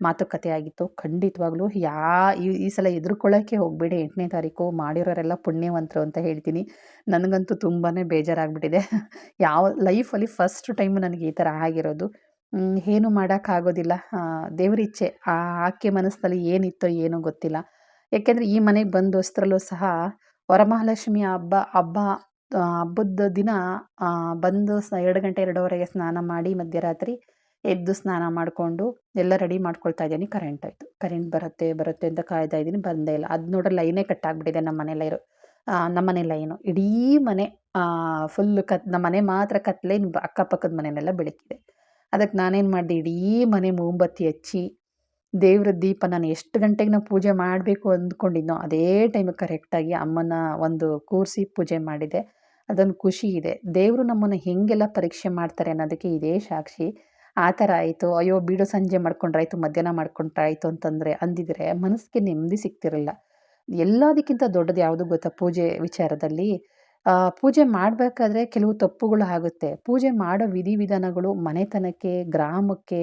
ಮಾತುಕತೆ ಆಗಿತ್ತು. ಖಂಡಿತವಾಗ್ಲೂ, ಯಾ, ಈ ಈ ಸಲ ಎದುರ್ಕೊಳ್ಳೋಕ್ಕೆ ಹೋಗಬೇಡಿ. ಎಂಟನೇ ತಾರೀಕು ಮಾಡಿರೋರೆಲ್ಲ ಪುಣ್ಯವಂತರು ಅಂತ ಹೇಳ್ತೀನಿ. ನನಗಂತೂ ತುಂಬಾ ಬೇಜಾರಾಗ್ಬಿಟ್ಟಿದೆ. ಯಾವ, ಲೈಫಲ್ಲಿ ಫಸ್ಟ್ ಟೈಮ್ ನನಗೆ ಈ ಥರ ಆಗಿರೋದು. ಏನು ಮಾಡೋಕ್ಕಾಗೋದಿಲ್ಲ ದೇವರಿಚ್ಛೆ ಆ ಆಕೆ ಮನಸ್ಸಲ್ಲಿ ಏನಿತ್ತೋ ಏನೋ ಗೊತ್ತಿಲ್ಲ. ಯಾಕೆಂದರೆ ಈ ಮನೆಗೆ ಬಂದೋಸ್ತ್ರಲ್ಲೂ ಸಹ ವರಮಹಾಲಕ್ಷ್ಮಿ ಹಬ್ಬ ಹಬ್ಬ ಹಬ್ಬದ ದಿನ ಬಂದು ಸ, ಎರಡು ಗಂಟೆ, ಎರಡೂವರೆಗೆ ಸ್ನಾನ ಮಾಡಿ ಮಧ್ಯರಾತ್ರಿ ಎದ್ದು ಸ್ನಾನ ಮಾಡಿಕೊಂಡು ಎಲ್ಲ ರೆಡಿ ಮಾಡ್ಕೊಳ್ತಾ ಇದ್ದೀನಿ. ಕರೆಂಟ್ ಆಯಿತು. ಕರೆಂಟ್ ಬರುತ್ತೆ ಬರುತ್ತೆ ಅಂತ ಕಾಯ್ತಾ ಇದ್ದೀನಿ. ಬಂದೇ ಇಲ್ಲ. ಅದು ನೋಡೋ ಲೈನೇ ಕಟ್ ಆಗಿಬಿಟ್ಟಿದೆ ನಮ್ಮ ಮನೆ ಲೈರು. ನಮ್ಮ ಮನೆ ಲೈನು. ಇಡೀ ಮನೆ ಫುಲ್ ಕತ್, ನಮ್ಮ ಮನೆ ಮಾತ್ರ ಕತ್ತಲೆ ಅಕ್ಕಪಕ್ಕದ ಮನೆಯೆಲ್ಲ ಬೆಳಕಿದೆ ಅದಕ್ಕೆ ನಾನೇನು ಮಾಡಿದೆ, ಇಡೀ ಮನೆ ಮೊಂಬತ್ತಿ ಹಚ್ಚಿ, ದೇವ್ರ ದೀಪ ನಾನು ಎಷ್ಟು ಗಂಟೆಗೆ ನಾವು ಪೂಜೆ ಮಾಡಬೇಕು ಅಂದ್ಕೊಂಡಿದ್ನೋ, ಅದೇ ಟೈಮಿಗೆ ಕರೆಕ್ಟಾಗಿ ಅಮ್ಮನ ಒಂದು ಕೂರಿಸಿ ಪೂಜೆ ಮಾಡಿದೆ. ಅದೊಂದು ಖುಷಿ ಇದೆ. ದೇವರು ನಮ್ಮನ್ನು ಹೇಗೆಲ್ಲ ಪರೀಕ್ಷೆ ಮಾಡ್ತಾರೆ ಅನ್ನೋದಕ್ಕೆ ಇದೇ ಸಾಕ್ಷಿ. ಆ ಥರ ಆಯಿತು. ಅಯ್ಯೋ, ಬೀಡು ಸಂಜೆ ಮಾಡ್ಕೊಂಡ್ರಾಯ್ತು, ಮಧ್ಯಾಹ್ನ ಮಾಡ್ಕೊಂಡ್ರಾಯ್ತು ಅಂತಂದರೆ ಅಂದಿದ್ರೆ ಮನಸ್ಸಿಗೆ ನೆಮ್ಮದಿ ಸಿಗ್ತಿರಲ್ಲ ಎಲ್ಲದಕ್ಕಿಂತ ದೊಡ್ಡದು ಯಾವುದು ಗೊತ್ತಾ ಪೂಜೆ ವಿಚಾರದಲ್ಲಿ? ಪೂಜೆ ಮಾಡಬೇಕಾದ್ರೆ ಕೆಲವು ತಪ್ಪುಗಳು ಆಗುತ್ತೆ. ಪೂಜೆ ಮಾಡೋ ವಿಧಿವಿಧಾನಗಳು ಮನೆತನಕ್ಕೆ, ಗ್ರಾಮಕ್ಕೆ,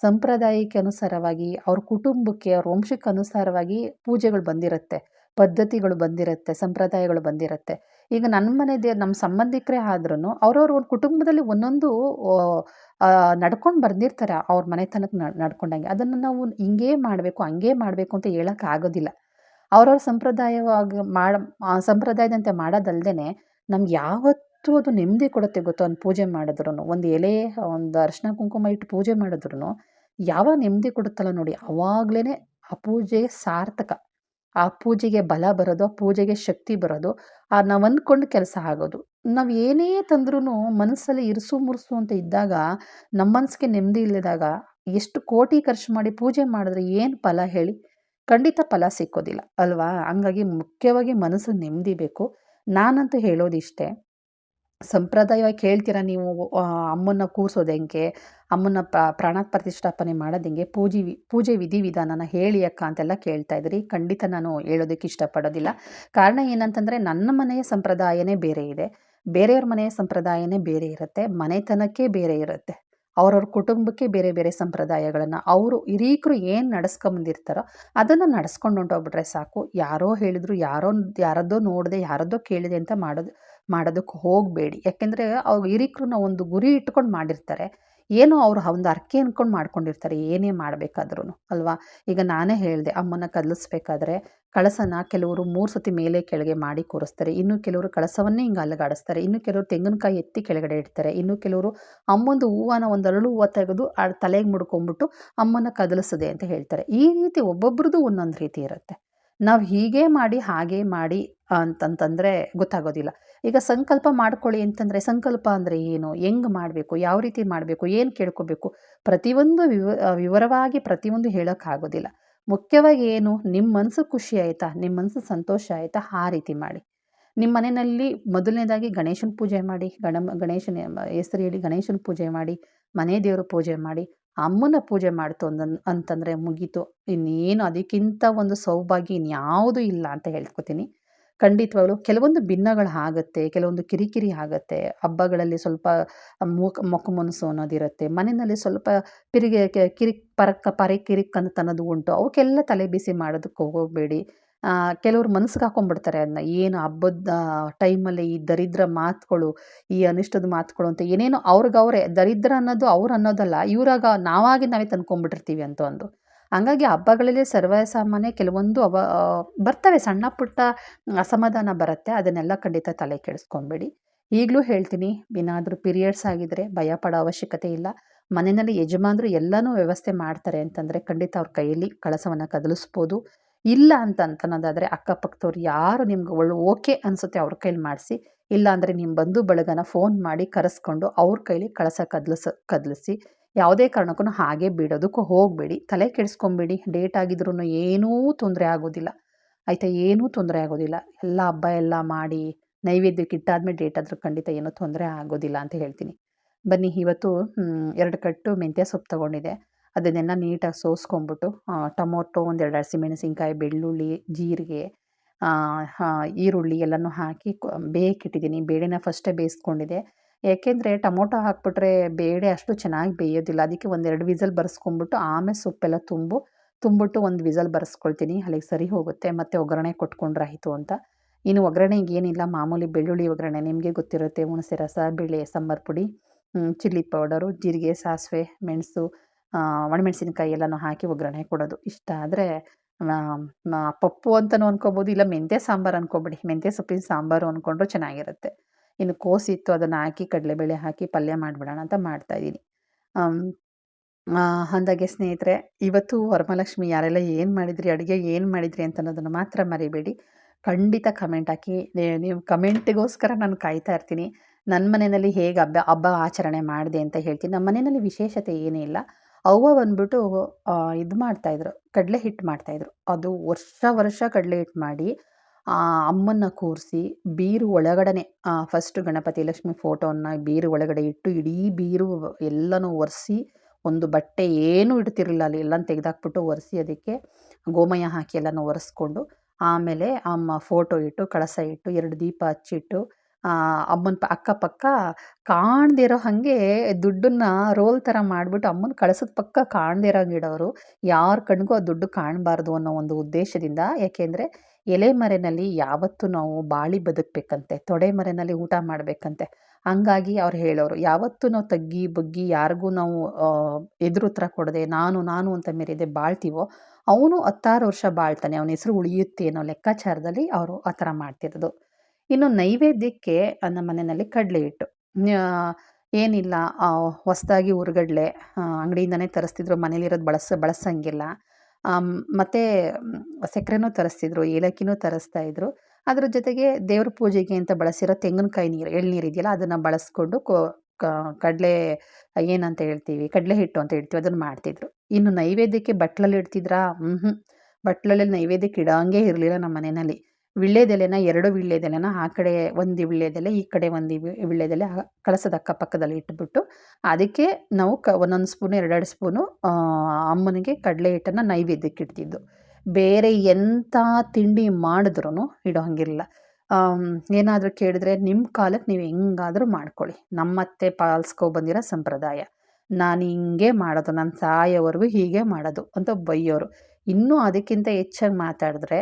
ಸಂಪ್ರದಾಯಕ್ಕೆ ಅನುಸಾರವಾಗಿ, ಅವ್ರ ಕುಟುಂಬಕ್ಕೆ, ಅವ್ರ ವಂಶಕ್ಕೆ ಅನುಸಾರವಾಗಿ ಪೂಜೆಗಳು ಬಂದಿರುತ್ತೆ. ಪದ್ಧತಿಗಳು ಬಂದಿರುತ್ತೆ, ಸಂಪ್ರದಾಯಗಳು ಬಂದಿರುತ್ತೆ. ಈಗ ನನ್ನ ಮನೆ ದೇ ನಮ್ಮ ಸಂಬಂಧಿಕರೇ ಆದ್ರೂ ಅವ್ರವ್ರ ಒಂದು ಕುಟುಂಬದಲ್ಲಿ ಒಂದೊಂದು ನಡ್ಕೊಂಡು ಬಂದಿರ್ತಾರೆ ಅವ್ರ ಮನೆತನಕ್ಕೆ ನಡ್ಕೊಂಡಂಗೆ. ಅದನ್ನು ನಾವು ಹಿಂಗೇ ಮಾಡಬೇಕು, ಹಂಗೇ ಮಾಡಬೇಕು ಅಂತ ಹೇಳೋಕ್ಕಾಗೋದಿಲ್ಲ ಅವ್ರವ್ರ ಸಂಪ್ರದಾಯವಾಗಿ ಮಾಡ ಸಂಪ್ರದಾಯದಂತೆ ಮಾಡೋದಲ್ದೇ ನಮ್ಗೆ ಯಾವತ್ತೂ ಅದು ನೆಮ್ಮದಿ ಕೊಡುತ್ತೆ ಗೊತ್ತಾ ಒಂದು ಪೂಜೆ ಮಾಡಿದ್ರು ಒಂದು ಎಲೆ, ಒಂದು ಅರಿಶಿನ ಕುಂಕುಮ ಇಟ್ಟು ಪೂಜೆ ಮಾಡಿದ್ರು ಯಾವಾಗ ನೆಮ್ಮದಿ ಕೊಡುತ್ತಲ್ಲ ನೋಡಿ ಅವಾಗಲೇ ಆ ಪೂಜೆ ಸಾರ್ಥಕ. ಆ ಪೂಜೆಗೆ ಬಲ ಬರೋದು, ಆ ಪೂಜೆಗೆ ಶಕ್ತಿ ಬರೋದು, ಆ ನಾವು ಅಂದ್ಕೊಂಡು ಕೆಲಸ ಆಗೋದು. ನಾವು ಏನೇ ತಂದ್ರೂ ಮನಸ್ಸಲ್ಲಿ ಇರಿಸು ಮುರಿಸು ಅಂತ ಇದ್ದಾಗ ನಮ್ಮ ಮನಸ್ಸಿಗೆ ನೆಮ್ಮದಿ ಇಲ್ಲದಾಗ, ಎಷ್ಟು ಕೋಟಿ ಖರ್ಚು ಮಾಡಿ ಪೂಜೆ ಮಾಡಿದ್ರೆ ಏನು ಫಲ ಹೇಳಿ? ಖಂಡಿತ ಫಲ ಸಿಕ್ಕೋದಿಲ್ಲ, ಅಲ್ವಾ? ಹಂಗಾಗಿ ಮುಖ್ಯವಾಗಿ ಮನಸ್ಸು ನೆಮ್ಮದಿ ಬೇಕು. ನಾನಂತೂ ಹೇಳೋದಿಷ್ಟೇ, ಸಂಪ್ರದಾಯವಾಗಿ ಕೇಳ್ತೀರ ನೀವು ಅಮ್ಮನ್ನ ಕೂರ್ಸೋದು ಹೆಂಗೆ ಅಮ್ಮನ ಪ್ರಾಣ ಪ್ರತಿಷ್ಠಾಪನೆ ಮಾಡೋದು ಹೆಂಗೆ ಪೂಜೆ ಪೂಜೆ ವಿಧಿವಿಧಾನನ ಹೇಳಿ ಅಕ್ಕ ಅಂತೆಲ್ಲ ಕೇಳ್ತಾ ಇದ್ರಿ ಖಂಡಿತ ನಾನು ಹೇಳೋದಕ್ಕೆ ಇಷ್ಟಪಡೋದಿಲ್ಲ. ಕಾರಣ ಏನಂತಂದರೆ ನನ್ನ ಮನೆಯ ಸಂಪ್ರದಾಯನೇ ಬೇರೆ ಇದೆ. ಬೇರೆಯವ್ರ ಮನೆಯ ಸಂಪ್ರದಾಯನೇ ಬೇರೆ ಇರುತ್ತೆ. ಮನೆತನಕ್ಕೆ ಬೇರೆ ಇರುತ್ತೆ. ಅವ್ರವ್ರ ಕುಟುಂಬಕ್ಕೆ ಬೇರೆ ಬೇರೆ ಸಂಪ್ರದಾಯಗಳನ್ನು ಅವರು ಹಿರೀಕರು ಏನು ನಡೆಸ್ಕೊಂಬಂದಿರ್ತಾರೋ ಅದನ್ನು ನಡೆಸ್ಕೊಂಡು ಹೊಂಟೋಗ್ಬಿಟ್ರೆ ಸಾಕು. ಯಾರೋ ಹೇಳಿದ್ರು, ಯಾರೋ ಯಾರದ್ದೋ ನೋಡಿದೆ, ಯಾರದ್ದೋ ಕೇಳಿದೆ ಅಂತ ಮಾಡೋದು ಮಾಡೋದಕ್ಕೆ ಹೋಗಬೇಡಿ. ಯಾಕೆಂದರೆ ಅವ್ರು ಹಿರೀಕರು ಒಂದು ಗುರಿ ಇಟ್ಕೊಂಡು ಮಾಡಿರ್ತಾರೆ. ಏನೋ ಅವರು ಒಂದು ಅರ್ಕೆ ಅನ್ಕೊಂಡು ಮಾಡ್ಕೊಂಡಿರ್ತಾರೆ, ಏನೇ ಮಾಡಬೇಕಾದ್ರೂ ಅಲ್ವಾ? ಈಗ ನಾನೇ ಹೇಳಿದೆ ಅಮ್ಮನ ಕದಲಿಸ್ಬೇಕಾದ್ರೆ ಕಳಸನ ಕೆಲವರು ಮೂರು ಸತಿ ಮೇಲೆ ಕೆಳಗೆ ಮಾಡಿ ಕೂರಿಸ್ತಾರೆ. ಇನ್ನು ಕೆಲವರು ಕಳಸವನ್ನೇ ಹಿಂಗೆ ಅಲ್ಲಗಾಡಿಸ್ತಾರೆ ಇನ್ನು ಕೆಲವರು ತೆಂಗಿನಕಾಯಿ ಎತ್ತಿ ಕೆಳಗಡೆ ಇಡ್ತಾರೆ. ಇನ್ನು ಕೆಲವರು ಅಮ್ಮಂದು ಹೂವನ ಒಂದು ಅರಳು ಹೂವು ತೆಗೆದು ಆ ತಲೆಗೆ ಮುಡ್ಕೊಂಡ್ಬಿಟ್ಟು ಅಮ್ಮನ ಕದಲಿಸದೆ ಅಂತ ಹೇಳ್ತಾರೆ. ಈ ರೀತಿ ಒಬ್ಬೊಬ್ರದ್ದು ಒಂದೊಂದು ರೀತಿ ಇರುತ್ತೆ. ನಾವು ಹೀಗೆ ಮಾಡಿ, ಹಾಗೆ ಮಾಡಿ ಅಂತಂತಂದರೆ ಗೊತ್ತಾಗೋದಿಲ್ಲ. ಈಗ ಸಂಕಲ್ಪ ಮಾಡ್ಕೊಳ್ಳಿ ಅಂತಂದರೆ ಸಂಕಲ್ಪ ಅಂದರೆ ಏನು? ಹೆಂಗೆ ಮಾಡಬೇಕು? ಯಾವ ರೀತಿ ಮಾಡಬೇಕು? ಏನು ಕೇಳ್ಕೋಬೇಕು? ಪ್ರತಿಯೊಂದು ವಿವ ವಿವರವಾಗಿ ಪ್ರತಿಯೊಂದು ಹೇಳೋಕ್ಕಾಗೋದಿಲ್ಲ. ಮುಖ್ಯವಾಗಿ ಏನು? ನಿಮ್ಮ ಮನಸ್ಸು ಖುಷಿ ಆಯಿತಾ? ನಿಮ್ಮ ಮನಸ್ಸು ಸಂತೋಷ ಆಯಿತಾ? ಆ ರೀತಿ ಮಾಡಿ. ನಿಮ್ಮ ಮನೆಯಲ್ಲಿ ಮೊದಲನೇದಾಗಿ ಗಣೇಶನ ಪೂಜೆ ಮಾಡಿ, ಗಣ, ಗಣೇಶನ ಹೆಸರು ಹೇಳಿ ಗಣೇಶನ ಪೂಜೆ ಮಾಡಿ, ಮನೆ ದೇವರ ಪೂಜೆ ಮಾಡಿ, ಅಮ್ಮನ ಪೂಜೆ ಮಾಡ್ತು ಅಂದನ್ ಅಂತಂದರೆ ಮುಗೀತು. ಇನ್ನೇನು ಅದಕ್ಕಿಂತ ಒಂದು ಸೌಭಾಗ್ಯ ಇನ್ಯಾವುದೂ ಇಲ್ಲ ಅಂತ ಹೇಳ್ಕೊತೀನಿ. ಖಂಡಿತವಾಗ್ಲೂ ಕೆಲವೊಂದು ಭಿನ್ನಗಳು ಆಗುತ್ತೆ, ಕೆಲವೊಂದು ಕಿರಿಕಿರಿ ಆಗುತ್ತೆ. ಹಬ್ಬಗಳಲ್ಲಿ ಸ್ವಲ್ಪ ಮೂಕ್ ಮೊಕ ಮನಸ್ಸು ಅನ್ನೋದಿರುತ್ತೆ. ಮನೆಯಲ್ಲಿ ಸ್ವಲ್ಪ ಪಿರಿಗೆ ಕಿರಿಕ್ ಪರಕ್ಕ ಪರಿ ಕಿರಿಕ್ ಅಂತ ಅನ್ನೋದು ಉಂಟು. ಅವಕ್ಕೆಲ್ಲ ತಲೆ ಬಿಸಿ ಮಾಡೋದಕ್ಕೆ ಹೋಗಬೇಡಿ. ಕೆಲವ್ರು ಮನಸ್ಸಿಗೆ ಹಾಕೊಂಡ್ಬಿಡ್ತಾರೆ ಅದನ್ನ ಏನು ಹಬ್ಬದ ಟೈಮಲ್ಲಿ ಈ ದರಿದ್ರ ಮಾತುಗಳು, ಈ ಅನಿಷ್ಟದ ಮಾತುಗಳು ಅಂತ ಏನೇನೋ ಅವ್ರಿಗವ್ರೆ. ದರಿದ್ರ ಅನ್ನೋದು ಅವ್ರು ಅನ್ನೋದಲ್ಲ, ಇವ್ರಾಗ ನಾವಾಗಿ ನಾವೇ ತಂದ್ಕೊಂಡ್ಬಿಟ್ಟಿರ್ತೀವಿ ಅಂತ ಒಂದು ಹಂಗಾಗಿ ಹಬ್ಬಗಳಲ್ಲಿ ಸರ್ವೇ ಸಾಮಾನ್ಯ ಕೆಲವೊಂದು ಅವ ಬರ್ತವೆ. ಸಣ್ಣ ಪುಟ್ಟ ಅಸಮಾಧಾನ ಬರುತ್ತೆ. ಅದನ್ನೆಲ್ಲ ಖಂಡಿತ ತಲೆ ಕೆಡಿಸ್ಕೊಂಬೇಡಿ. ಈಗಲೂ ಹೇಳ್ತೀನಿ, ಏನಾದರೂ ಪೀರಿಯಡ್ಸ್ ಆಗಿದ್ರೆ ಭಯ ಪಡೋ ಅವಶ್ಯಕತೆ ಇಲ್ಲ. ಮನೆಯಲ್ಲಿ ಯಜಮಾನರು ಎಲ್ಲನೂ ವ್ಯವಸ್ಥೆ ಮಾಡ್ತಾರೆ ಅಂತಂದರೆ ಖಂಡಿತ ಅವ್ರ ಕೈಯಲ್ಲಿ ಕಳಸವನ್ನು ಕದಲಿಸ್ಬೋದು. ಇಲ್ಲ ಅಂತ ಅಂತನೋದಾದರೆ ಅಕ್ಕಪಕ್ಕದವ್ರು ಯಾರು ನಿಮ್ಗೆ ಒಳ್ಳೆ ಓಕೆ ಅನಿಸುತ್ತೆ ಅವ್ರ ಕೈಲಿ ಮಾಡಿಸಿ. ಇಲ್ಲ ಅಂದರೆ ನಿಮ್ಮ ಬಂಧು ಬಳಗನ ಫೋನ್ ಮಾಡಿ ಕರೆಸ್ಕೊಂಡು ಅವ್ರ ಕೈಲಿ ಕಳಸ ಕದಲಿಸ, ಕದಲಿಸಿ. ಯಾವುದೇ ಕಾರಣಕ್ಕೂ ಹಾಗೆ ಬಿಡೋದಕ್ಕೂ ಹೋಗಬೇಡಿ. ತಲೆ ಕೆಡಿಸ್ಕೊಂಬೇಡಿ. ಡೇಟ್ ಆಗಿದ್ರೂ ಏನೂ ತೊಂದರೆ ಆಗೋದಿಲ್ಲ. ಆಯಿತಾ, ಏನೂ ತೊಂದರೆ ಆಗೋದಿಲ್ಲ. ಎಲ್ಲ ಹಬ್ಬ ಎಲ್ಲ ಮಾಡಿ ನೈವೇದ್ಯಕ್ಕೆ ಇಟ್ಟಾದ್ಮೇಲೆ ಡೇಟ್ ಆದರೂ ಖಂಡಿತ ಏನೂ ತೊಂದರೆ ಆಗೋದಿಲ್ಲ ಅಂತ ಹೇಳ್ತೀನಿ. ಬನ್ನಿ, ಇವತ್ತು ಎರಡು ಕಟ್ಟು ಮೆಂತ್ಯ ಸೊಪ್ಪು ತೊಗೊಂಡಿದೆ ಅದನ್ನೆಲ್ಲ ನೀಟಾಗಿ ಸೋಸ್ಕೊಂಬಿಟ್ಟು ಟೊಮೊಟೊ, ಒಂದೆರಡು ಹಸಿಮೆಣಸಿನ್ಕಾಯಿ, ಬೆಳ್ಳುಳ್ಳಿ, ಜೀರಿಗೆ ಈರುಳ್ಳಿ ಎಲ್ಲನೂ ಹಾಕಿ ಬೇಕಿಟ್ಟಿದ್ದೀನಿ. ಬೇಳೆನ ಫಸ್ಟೇ ಬೇಯಿಸ್ಕೊಂಡಿದ್ದೆ. ಏಕೆಂದರೆ ಟೊಮೊಟೊ ಹಾಕ್ಬಿಟ್ರೆ ಬೇಳೆ ಅಷ್ಟು ಚೆನ್ನಾಗಿ ಬೇಯೋದಿಲ್ಲ. ಅದಕ್ಕೆ ಒಂದೆರಡು ವಿಸಲ್ ಬರೆಸ್ಕೊಂಡ್ಬಿಟ್ಟು ಆಮೇಲೆ ಸೊಪ್ಪೆಲ್ಲ ತುಂಬು, ತುಂಬಿಟ್ಟು ಒಂದು ವಿಸಲ್ ಬರೆಸ್ಕೊಳ್ತೀನಿ. ಅಲ್ಲಿಗೆ ಸರಿ ಹೋಗುತ್ತೆ. ಮತ್ತು ಒಗ್ಗರಣೆ ಕೊಟ್ಕೊಂಡ್ರಾಯಿತು ಅಂತ. ಇನ್ನು ಒಗ್ಗರಣೆಗೆ ಏನಿಲ್ಲ. ಮಾಮೂಲಿ ಬೆಳ್ಳುಳ್ಳಿ ಒಗ್ಗರಣೆ ನಿಮಗೆ ಗೊತ್ತಿರುತ್ತೆ. ಹುಣಸೆ ರಸ, ಬೇಳೆ, ಸಾಂಬಾರು ಪುಡಿ ಚಿಲ್ಲಿ ಪೌಡರು, ಜೀರಿಗೆ, ಸಾಸಿವೆ, ಮೆಣಸು ಒಣಮೆಣಸಿನ್ಕಾಯಿ ಎಲ್ಲನೂ ಹಾಕಿ ಒಗ್ಗರಣೆ ಕೊಡೋದು. ಇಷ್ಟ ಆದರೆ ಪಪ್ಪು ಅಂತಲೂ ಅನ್ಕೋಬೋದು, ಇಲ್ಲ ಮೆಂತ್ಯ ಸಾಂಬಾರು ಅನ್ಕೋಬಿಡಿ. ಮೆಂತ್ಯ ಸೊಪ್ಪಿನ ಸಾಂಬಾರು ಅಂದ್ಕೊಂಡ್ರೂ ಚೆನ್ನಾಗಿರುತ್ತೆ. ಇನ್ನು ಕೋಸಿತ್ತು ಅದನ್ನು ಹಾಕಿ, ಕಡಲೆಬೇಳೆ ಹಾಕಿ ಪಲ್ಯ ಮಾಡಿಬಿಡೋಣ ಅಂತ ಮಾಡ್ತಾಯಿದ್ದೀನಿ ಅಂದಾಗೆ ಸ್ನೇಹಿತರೆ, ಇವತ್ತು ವರಮಹಾಲಕ್ಷ್ಮಿ ಯಾರೆಲ್ಲ ಏನು ಮಾಡಿದ್ರಿ, ಅಡುಗೆ ಏನು ಮಾಡಿದ್ರಿ ಅಂತ ಅನ್ನೋದನ್ನು ಮಾತ್ರ ಮರಿಬೇಡಿ. ಖಂಡಿತ ಕಮೆಂಟ್ ಹಾಕಿ ನೀವು ಕಮೆಂಟ್ಗೋಸ್ಕರ ನಾನು ಕಾಯ್ತಾ ಇರ್ತೀನಿ. ನನ್ನ ಮನೆಯಲ್ಲಿ ಹೇಗೆ ಹಬ್ಬ ಹಬ್ಬ ಆಚರಣೆ ಮಾಡಿದೆ ಅಂತ ಹೇಳ್ತೀನಿ. ನಮ್ಮ ಮನೆಯಲ್ಲಿ ವಿಶೇಷತೆ ಏನೂ ಇಲ್ಲ. ಅವ್ವ ಬಂದ್ಬಿಟ್ಟು ಇದು ಮಾಡ್ತಾಯಿದ್ರು ಕಡಲೆ ಹಿಟ್ಟು ಮಾಡ್ತಾಯಿದ್ರು ಅದು ವರ್ಷ ವರ್ಷ ಕಡಲೆ ಹಿಟ್ಟು ಮಾಡಿ ಅಮ್ಮನ್ನ ಕೂರಿಸಿ ಬೀರು ಒಳಗಡೆನೆ ಫಸ್ಟ್ ಗಣಪತಿ ಲಕ್ಷ್ಮಿ ಫೋಟೋವನ್ನು ಬೀರು ಒಳಗಡೆ ಇಟ್ಟು ಇಡೀ ಬೀರು ಎಲ್ಲನೂ ಒರೆಸಿ ಒಂದು ಬಟ್ಟೆ ಏನೂ ಇಡ್ತಿರಲಿಲ್ಲ ಅಲ್ಲಿ ಎಲ್ಲ ತೆಗೆದಾಕ್ಬಿಟ್ಟು ಒರೆಸಿ ಅದಕ್ಕೆ ಗೋಮಯ ಹಾಕಿ ಎಲ್ಲನೂ ಒರೆಸ್ಕೊಂಡು ಆಮೇಲೆ ಅಮ್ಮ ಫೋಟೋ ಇಟ್ಟು, ಕಳಸ ಇಟ್ಟು, ಎರಡು ದೀಪ ಹಚ್ಚಿಟ್ಟು ಅಮ್ಮನ ಪ, ಅಕ್ಕಪಕ್ಕ ಕಾಣದೇ ಇರೋ ಹಾಗೆ ದುಡ್ಡನ್ನ ರೋಲ್ ಥರ ಮಾಡಿಬಿಟ್ಟು ಅಮ್ಮನ ಕಳಸದ ಪಕ್ಕ ಕಾಣದೇ ಇರೋ ಇಡೋರು. ಯಾರ ಕಣ್ಗೂ ಆ ದುಡ್ಡು ಕಾಣಬಾರ್ದು ಅನ್ನೋ ಒಂದು ಉದ್ದೇಶದಿಂದ, ಯಾಕೆಂದರೆ ಎಲೆ ಮರೆಯಲ್ಲಿ ಯಾವತ್ತೂ ನಾವು ಬಾಳಿ ಬದುಕಬೇಕಂತೆ, ತೊಡೆ ಮರೆಯಲ್ಲಿ ಊಟ ಮಾಡಬೇಕಂತೆ. ಹಂಗಾಗಿ ಅವ್ರು ಹೇಳೋರು, ಯಾವತ್ತೂ ನಾವು ತಗ್ಗಿ, ಬಗ್ಗಿ ಯಾರಿಗೂ ನಾವು ಎದುರು ಉತ್ತರ ಕೊಡದೆ ನಾನು ನಾನು ಅಂತ ಮೇರಿದೆ ಬಾಳ್ತೀವೋ, ಅವನು ಹತ್ತಾರು ವರ್ಷ ಬಾಳ್ತಾನೆ, ಅವನ ಹೆಸರು ಉಳಿಯುತ್ತೆ ಅನ್ನೋ ಲೆಕ್ಕಾಚಾರದಲ್ಲಿ ಅವರು ಆ ಥರ ಮಾಡ್ತಿರೋದು. ಇನ್ನು ನೈವೇದ್ಯಕ್ಕೆ ನಮ್ಮ ಮನೆಯಲ್ಲಿ ಕಡಲೆ ಹಿಟ್ಟು. ಏನಿಲ್ಲ ಹೊಸದಾಗಿ ಉರುಗಡಲೆ ಅಂಗಡಿಯಿಂದನೇ ತರಿಸ್ತಿದ್ರು, ಮನೇಲಿರೋದು ಬಳಸ, ಬಳಸಂಗಿಲ್ಲ. ಮತ್ತು ಸಕ್ಕರೆನೂ ತರಿಸ್ತಿದ್ರು, ಏಲಕ್ಕಿನೂ ತರಿಸ್ತಾ ಇದ್ರು. ಅದ್ರ ಜೊತೆಗೆ ದೇವ್ರ ಪೂಜೆಗೆ ಅಂತ ಬಳಸಿರೋ ತೆಂಗಿನಕಾಯಿ ನೀರು ಎಳ್ನೀರು ಇದೆಯಲ್ಲ, ಅದನ್ನು ಬಳಸ್ಕೊಂಡು ಕೊ ಕಡಲೆ ಏನಂತ ಹೇಳ್ತೀವಿ, ಕಡಲೆ ಹಿಟ್ಟು ಅಂತ ಹೇಳ್ತೀವಿ, ಅದನ್ನು ಮಾಡ್ತಿದ್ರು. ಇನ್ನು ನೈವೇದ್ಯಕ್ಕೆ ಬಟ್ಲಲ್ಲಿ ಇಡ್ತಿದ್ರಾ? ಹ್ಞೂ ಬಟ್ಲಲ್ಲಿ ನೈವೇದ್ಯಕ್ಕೆ ಇಡೋಂಗೆ ಇರಲಿಲ್ಲ ನಮ್ಮ ಮನೆಯಲ್ಲಿ ವಿಳ್ಯದೆಲೆನ ಎರಡು ವೀಳ್ಯದೆಲೆನ ಆ ಕಡೆ ಒಂದು ವಿಳ್ಳೆದೆಲೆ, ಈ ಕಡೆ ಒಂದು ವಿಳ್ಳೆದೆಲೆ ಕಳಸದ ಅಕ್ಕಪಕ್ಕದಲ್ಲಿ ಇಟ್ಬಿಟ್ಟು, ಅದಕ್ಕೆ ನಾವು ಕ, ಒಂದೊಂದು ಸ್ಪೂನು, ಎರಡೆರಡು ಸ್ಪೂನು ಅಮ್ಮನಿಗೆ ಕಡಲೆ ಹಿಟ್ಟನ್ನು ನೈವೇದ್ಯಕ್ಕೆ ಇಡ್ತಿದ್ದು. ಬೇರೆ ಎಂಥ ತಿಂಡಿ ಮಾಡಿದ್ರೂ ಇಡೋ ಹಂಗಿಲ್ಲ ಏನಾದರೂ ಕೇಳಿದ್ರೆ ನಿಮ್ಮ ಕಾಲಕ್ಕೆ ನೀವು ಹೆಂಗಾದರೂ ಮಾಡ್ಕೊಳ್ಳಿ. ನಮ್ಮತ್ತೆ ಪಾಲಿಸ್ಕೊ ಬಂದಿರೋ ಸಂಪ್ರದಾಯ. ನಾನು ಹಿಂಗೆ ಮಾಡೋದು ನನ್ನ ಸಾಯೋವರೆಗೂ ಹೀಗೆ ಮಾಡೋದು ಅಂತ ಬೈಯೋರು ಇನ್ನೂ ಅದಕ್ಕಿಂತ ಹೆಚ್ಚಾಗಿ ಮಾತಾಡಿದ್ರೆ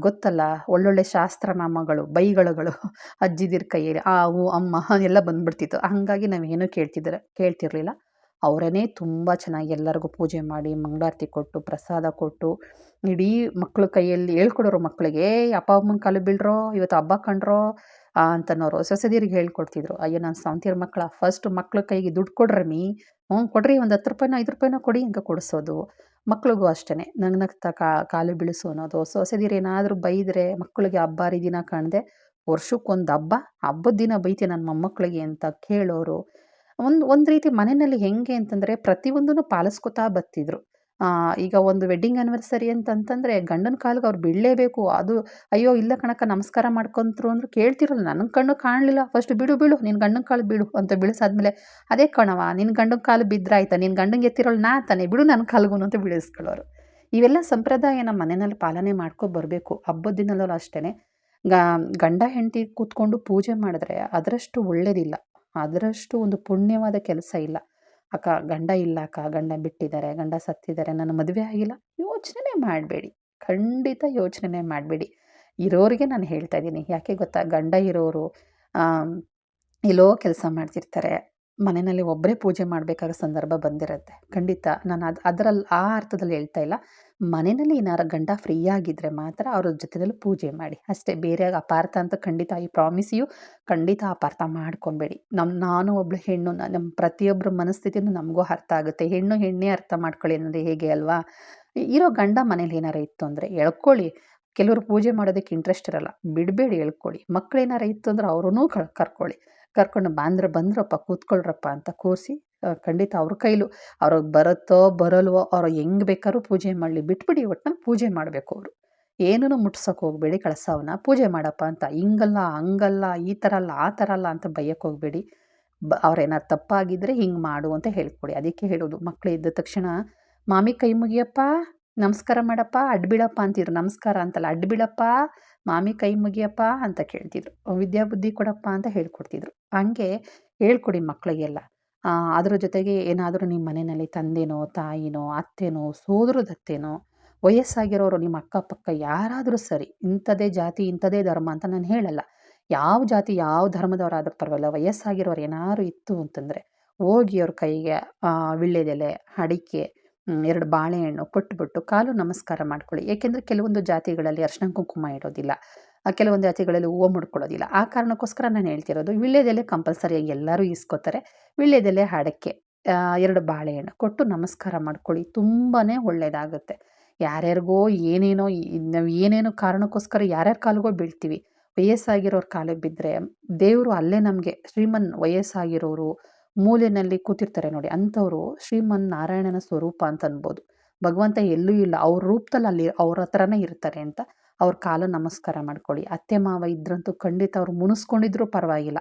ಗೊತ್ತಲ್ಲ, ಒಳ್ಳೊಳ್ಳೆ ಶಾಸ್ತ್ರನಾಮಗಳು, ಬೈಗಳಗಳು ಅಜ್ಜಿದಿರ ಕೈಯಲ್ಲಿ ಆ ಹೂ ಅಮ್ಮ ಎಲ್ಲ ಬಂದ್ಬಿಡ್ತಿತ್ತು. ಹಾಗಾಗಿ ನಾವೇನು ಕೇಳ್ತಿದ್ರೆ, ಕೇಳ್ತಿರ್ಲಿಲ್ಲ. ಅವರೇ ತುಂಬ ಚೆನ್ನಾಗಿ ಎಲ್ಲರಿಗೂ ಪೂಜೆ ಮಾಡಿ, ಮಂಗಳಾರತಿ ಕೊಟ್ಟು, ಪ್ರಸಾದ ಕೊಟ್ಟು, ಇಡೀ ಮಕ್ಕಳ ಕೈಯಲ್ಲಿ ಹೇಳ್ಕೊಡೋರು ಮಕ್ಕಳಿಗೆ ಅಪ್ಪ, ಅಮ್ಮನ ಕಾಲು ಬೀಳ್ರೋ, ಇವತ್ತು ಹಬ್ಬ ಕಂಡ್ರೋ ಅಂತನೋರು ಸೊಸೆದಿರಿಗೆ ಹೇಳ್ಕೊಡ್ತಿದ್ರು. ಅಯ್ಯೋ, ನಾನು ಸಂತಿಯರ ಮಕ್ಕಳ ಫಸ್ಟ್ ಮಕ್ಳ ಕೈಗೆ ದುಡ್ಡು ಕೊಡ್ರಮ್ಮಿ ಹ್ಞೂ, ಕೊಡ್ರಿ, ಒಂದು ಹತ್ತು ರೂಪಾಯಿನೋ, ಐದು ರೂಪಾಯಿನೋ ಕೊಡಿ ಅಂತ ಕೊಡಿಸೋದು. ಮಕ್ಳಿಗೂ ಅಷ್ಟೇ ನಗ್ನಗ್ತಾ ಕಾಲು ಬೀಳಿಸು ಅನ್ನೋದು. ಸೊಸೆದಿರು ಏನಾದರೂ ಬೈದರೆ ಮಕ್ಕಳಿಗೆ ಹಬ್ಬ, ಹರಿದಿನ ಕಾಣದೆ, ವರ್ಷಕ್ಕೊಂದು ಹಬ್ಬ, ಹಬ್ಬದ ದಿನ ಬೈತೆ ನನ್ನ ಮೊಮ್ಮಕ್ಕಳಿಗೆ ಅಂತ ಕೇಳೋರು. ಒಂದು ಒಂದು ರೀತಿ ಮನೆಯಲ್ಲಿ ಹೆಂಗೆ ಅಂತಂದರೆ ಪ್ರತಿಯೊಂದನ್ನು ಪಾಲಿಸ್ಕೊತಾ ಬರ್ತಿದ್ರು. ಈಗ ಒಂದು ವೆಡ್ಡಿಂಗ್ ಆ್ಯನಿವರ್ಸರಿ ಅಂತಂತಂದರೆ ಗಂಡನ ಕಾಲಿಗೆ ಅವ್ರು ಬೀಳಲೇಬೇಕು. ಅದು ಅಯ್ಯೋ, ಇಲ್ಲ ಕಣಕ್ಕ, ನಮಸ್ಕಾರ ಮಾಡ್ಕೊಂತರು ಅಂದ್ರೆ ಕೇಳ್ತಿರಲ್ಲ ನನ್ನ ಕಣ್ಣು ಕಾಣಲಿಲ್ಲ. ಫಸ್ಟ್ ಬಿಡು ಬಿಡು ನಿನ್ನ ಗಂಡನ ಕಾಲು ಬಿಡು ಅಂತ ಬೀಳಿಸಾದ್ಮೇಲೆ, ಅದೇ ಕಣವ ನಿನ್ನ ಗಂಡನ ಕಾಲು ಬಿದ್ದರಾಯ್ತಾ ನಿನ್ನ ಗಂಡಂಗೆ ಎತ್ತಿರೋಳು ನಾ ತಾನೆ, ಬಿಡು ನನ್ನ ಕಾಲ್ಗೂ ಅಂತ ಬೀಳಿಸ್ಕೊಳ್ಳೋರು. ಇವೆಲ್ಲ ಸಂಪ್ರದಾಯ ನಮ್ಮ ಮನೆಯಲ್ಲಿ ಪಾಲನೆ ಮಾಡ್ಕೊ ಬರಬೇಕು. ಹಬ್ಬದ ದಿನದಲ್ಲೂ ಅಷ್ಟೇ ಗಂಡ ಹೆಂಡತಿ ಕೂತ್ಕೊಂಡು ಪೂಜೆ ಮಾಡಿದ್ರೆ ಅದರಷ್ಟು ಒಳ್ಳೇದಿಲ್ಲ. ಅದರಷ್ಟು ಒಂದು ಪುಣ್ಯವಾದ ಕೆಲಸ ಇಲ್ಲ. ಅಕ್ಕ ಗಂಡ ಇಲ್ಲ ಅಕ್ಕ, ಗಂಡ ಬಿಟ್ಟಿದ್ದಾರೆ, ಗಂಡ ಸತ್ತಿದ್ದಾರೆ, ನನ್ನ ಮದುವೆ ಆಗಿಲ್ಲ. ಯೋಚನೆ ಮಾಡಬೇಡಿ. ಖಂಡಿತ ಯೋಚನೆ ಮಾಡಬೇಡಿ. ಇರೋರಿಗೆ ನಾನು ಹೇಳ್ತಾ ಇದ್ದೀನಿ. ಯಾಕೆ ಗೊತ್ತಾ? ಗಂಡ ಇರೋರು ಎಲ್ಲೋ ಕೆಲಸ ಮಾಡ್ತಿರ್ತಾರೆ. ಮನೆಯಲ್ಲಿ ಒಬ್ಬರೇ ಪೂಜೆ ಮಾಡಬೇಕಾದ ಸಂದರ್ಭ ಬಂದಿರುತ್ತೆ. ಖಂಡಿತ. ನಾನು ಅದು ಅದರಲ್ಲಿ ಆ ಅರ್ಥದಲ್ಲಿ ಹೇಳ್ತಾ ಇಲ್ಲ. ಮನೆಯಲ್ಲಿ ಏನಾರ ಗಂಡ ಫ್ರೀ ಆಗಿದ್ದರೆ ಮಾತ್ರ ಅವ್ರ ಜೊತೆಯಲ್ಲಿ ಪೂಜೆ ಮಾಡಿ. ಅಷ್ಟೇ. ಬೇರೆ ಅಪಾರ್ಥ ಅಂತ ಖಂಡಿತ ಈ ಪ್ರಾಮಿಸಿಯು ಖಂಡಿತ ಅಪಾರ್ಥ ಮಾಡ್ಕೊಬೇಡಿ. ನಮ್ಮ ನಾನು ಒಬ್ಳು ಹೆಣ್ಣು ನಮ್ಮ ಪ್ರತಿಯೊಬ್ಬರ ಮನಸ್ಥಿತಿನೂ ನಮಗೂ ಅರ್ಥ ಆಗುತ್ತೆ. ಹೆಣ್ಣು ಹೆಣ್ಣೇ ಅರ್ಥ ಮಾಡ್ಕೊಳ್ಳಿ ಅನ್ನೋದು ಹೇಗೆ ಅಲ್ವಾ? ಇರೋ ಗಂಡ ಮನೇಲಿ ಏನಾರ ಇತ್ತು ಅಂದರೆ ಎಳ್ಕೊಳ್ಳಿ. ಕೆಲವರು ಪೂಜೆ ಮಾಡೋದಕ್ಕೆ ಇಂಟ್ರೆಸ್ಟ್ ಇರಲ್ಲ. ಬಿಡಬೇಡಿ ಹೇಳ್ಕೊಳ್ಳಿ ಮಕ್ಳು ಏನಾರ ಇತ್ತು ಅಂದ್ರೆ ಅವ್ರೂ ಕರ್ಕೊಳ್ಳಿ. ಕರ್ಕೊಂಡು ಬಾಂದ್ರೆ ಬಂದ್ರಪ್ಪ, ಕೂತ್ಕೊಳ್ರಪ್ಪ ಅಂತ ಕೂರಿಸಿ ಖಂಡಿತ ಅವ್ರ ಕೈಲು ಅವ್ರಿಗೆ ಬರುತ್ತೋ ಬರಲ್ವೋ ಅವ್ರು ಹೆಂಗೆ ಬೇಕಾದ್ರೂ ಪೂಜೆ ಮಾಡಲಿ, ಬಿಟ್ಬಿಡಿ ಒಟ್ಟಿನಲ್ಲಿ ಪೂಜೆ ಮಾಡಬೇಕು ಅವರು. ಏನೂ ಮುಟ್ಸೋಕೆ ಹೋಗಬೇಡಿ ಕಳಸವನ್ನ ಪೂಜೆ ಮಾಡಪ್ಪ ಅಂತ. ಹಿಂಗಲ್ಲ, ಹಂಗಲ್ಲ, ಈ ಥರ ಅಲ್ಲ, ಆ ಥರ ಅಲ್ಲ ಅಂತ ಬಯ್ಯಕ್ಕೆ ಹೋಗಬೇಡಿ. ಬ ಅವ್ರೇನಾರು ತಪ್ಪಾಗಿದ್ದರೆ ಹಿಂಗೆ ಮಾಡು ಅಂತ ಹೇಳ್ಕೊಡಿ. ಅದಕ್ಕೆ ಹೇಳೋದು ಮಕ್ಕಳು ಇದ್ದ ತಕ್ಷಣ, ಮಾಮಿ ಕೈ ಮುಗಿಯಪ್ಪ, ನಮಸ್ಕಾರ ಮಾಡಪ್ಪ, ಅಡ್ಬಿಡಪ್ಪ ಅಂತಿದ್ರು. ನಮಸ್ಕಾರ ಅಂತಲ್ಲ, ಅಡ್ಬಿಡಪ್ಪ ಮಾಮಿ ಕೈ ಮುಗಿಯಪ್ಪ ಅಂತ ಕೇಳ್ತಿದ್ರು. ವಿದ್ಯಾಬುದ್ಧಿ ಕೊಡಪ್ಪ ಅಂತ ಹೇಳ್ಕೊಡ್ತಿದ್ರು. ಹಂಗೆ ಹೇಳ್ಕೊಡಿ ಮಕ್ಕಳಿಗೆಲ್ಲ ಅದರ ಜೊತೆಗೆ ಏನಾದರೂ ನಿಮ್ಮ ಮನೆಯಲ್ಲಿ ತಂದೆನೋ, ತಾಯಿನೋ, ಅತ್ತೆನೋ ಸೋದರದತ್ತೆನೋ ವಯಸ್ಸಾಗಿರೋರು, ನಿಮ್ಮ ಅಕ್ಕಪಕ್ಕ ಯಾರಾದರೂ ಸರಿ ಇಂಥದೇ ಜಾತಿ ಇಂಥದೇ ಧರ್ಮ ಅಂತ ನಾನು ಹೇಳಲ್ಲ. ಯಾವ ಜಾತಿ, ಯಾವ ಧರ್ಮದವರಾದ್ರೂ ಪರವಾಗಿಲ್ಲ, ವಯಸ್ಸಾಗಿರೋರು ಏನಾದ್ರು ಇತ್ತು ಅಂತಂದರೆ, ಹೋಗಿ ಅವ್ರ ಕೈಗೆ ವಿಳ್ಳೆದೆಲೆ ಅಡಿಕೆ ಎರಡು ಬಾಳೆಹಣ್ಣು ಕೊಟ್ಬಿಟ್ಟು ಕಾಲು ನಮಸ್ಕಾರ ಮಾಡ್ಕೊಳ್ಳಿ. ಏಕೆಂದರೆ ಕೆಲವೊಂದು ಜಾತಿಗಳಲ್ಲಿ ಅರ್ಶನ ಕುಂಕುಮ ಇಡೋದಿಲ್ಲ. ಕೆಲವೊಂದು ಜಾತಿಗಳಲ್ಲಿ ಹೂವು ಮುಡ್ಕೊಳ್ಳೋದಿಲ್ಲ. ಆ ಕಾರಣಕ್ಕೋಸ್ಕರ ನಾನು ಹೇಳ್ತಿರೋದು, ವಿಳ್ಯದೆಲೆ ಕಂಪಲ್ಸರಿಯಾಗಿ ಎಲ್ಲರೂ ಇಸ್ಕೋತಾರೆ ವಿಳ್ಯದೆಲೆ ಹಾಡಕ್ಕೆ ಎರಡು ಬಾಳೆಹಣ್ಣು ಕೊಟ್ಟು ನಮಸ್ಕಾರ ಮಾಡ್ಕೊಳ್ಳಿ. ತುಂಬಾ ಒಳ್ಳೆಯದಾಗುತ್ತೆ ಯಾರ್ಯಾರಿಗೋ ಏನೇನೋ, ನಾವು ಏನೇನೋ ಕಾರಣಕ್ಕೋಸ್ಕರ ಯಾರ್ಯಾರ ಕಾಲಿಗೋ ಬೀಳ್ತೀವಿ. ವಯಸ್ಸಾಗಿರೋರು ಕಾಲಿಗೆ ಬಿದ್ದರೆ ದೇವರು ಅಲ್ಲೇ ನಮಗೆ ಶ್ರೀಮನ್ ವಯಸ್ಸಾಗಿರೋರು ಮೂಲೆಯಲ್ಲಿ ಕೂತಿರ್ತಾರೆ ನೋಡಿ. ಅಂಥವರು ಶ್ರೀಮನ್ ನಾರಾಯಣನ ಸ್ವರೂಪ ಅಂತ ಅನ್ಬೋದು. ಭಗವಂತ ಎಲ್ಲೂ ಇಲ್ಲ. ಅವ್ರ ರೂಪದಲ್ಲಿ ಅಲ್ಲಿ ಅವ್ರ ಹತ್ರನೇ ಇರ್ತಾರೆ ಅಂತ ಅವ್ರ ಕಾಲ ನಮಸ್ಕಾರ ಮಾಡ್ಕೊಳ್ಳಿ. ಅತ್ತೆ, ಮಾವ ಇದ್ರಂತೂ ಖಂಡಿತ ಅವ್ರು ಮುನಿಸ್ಕೊಂಡಿದ್ರು ಪರವಾಗಿಲ್ಲ.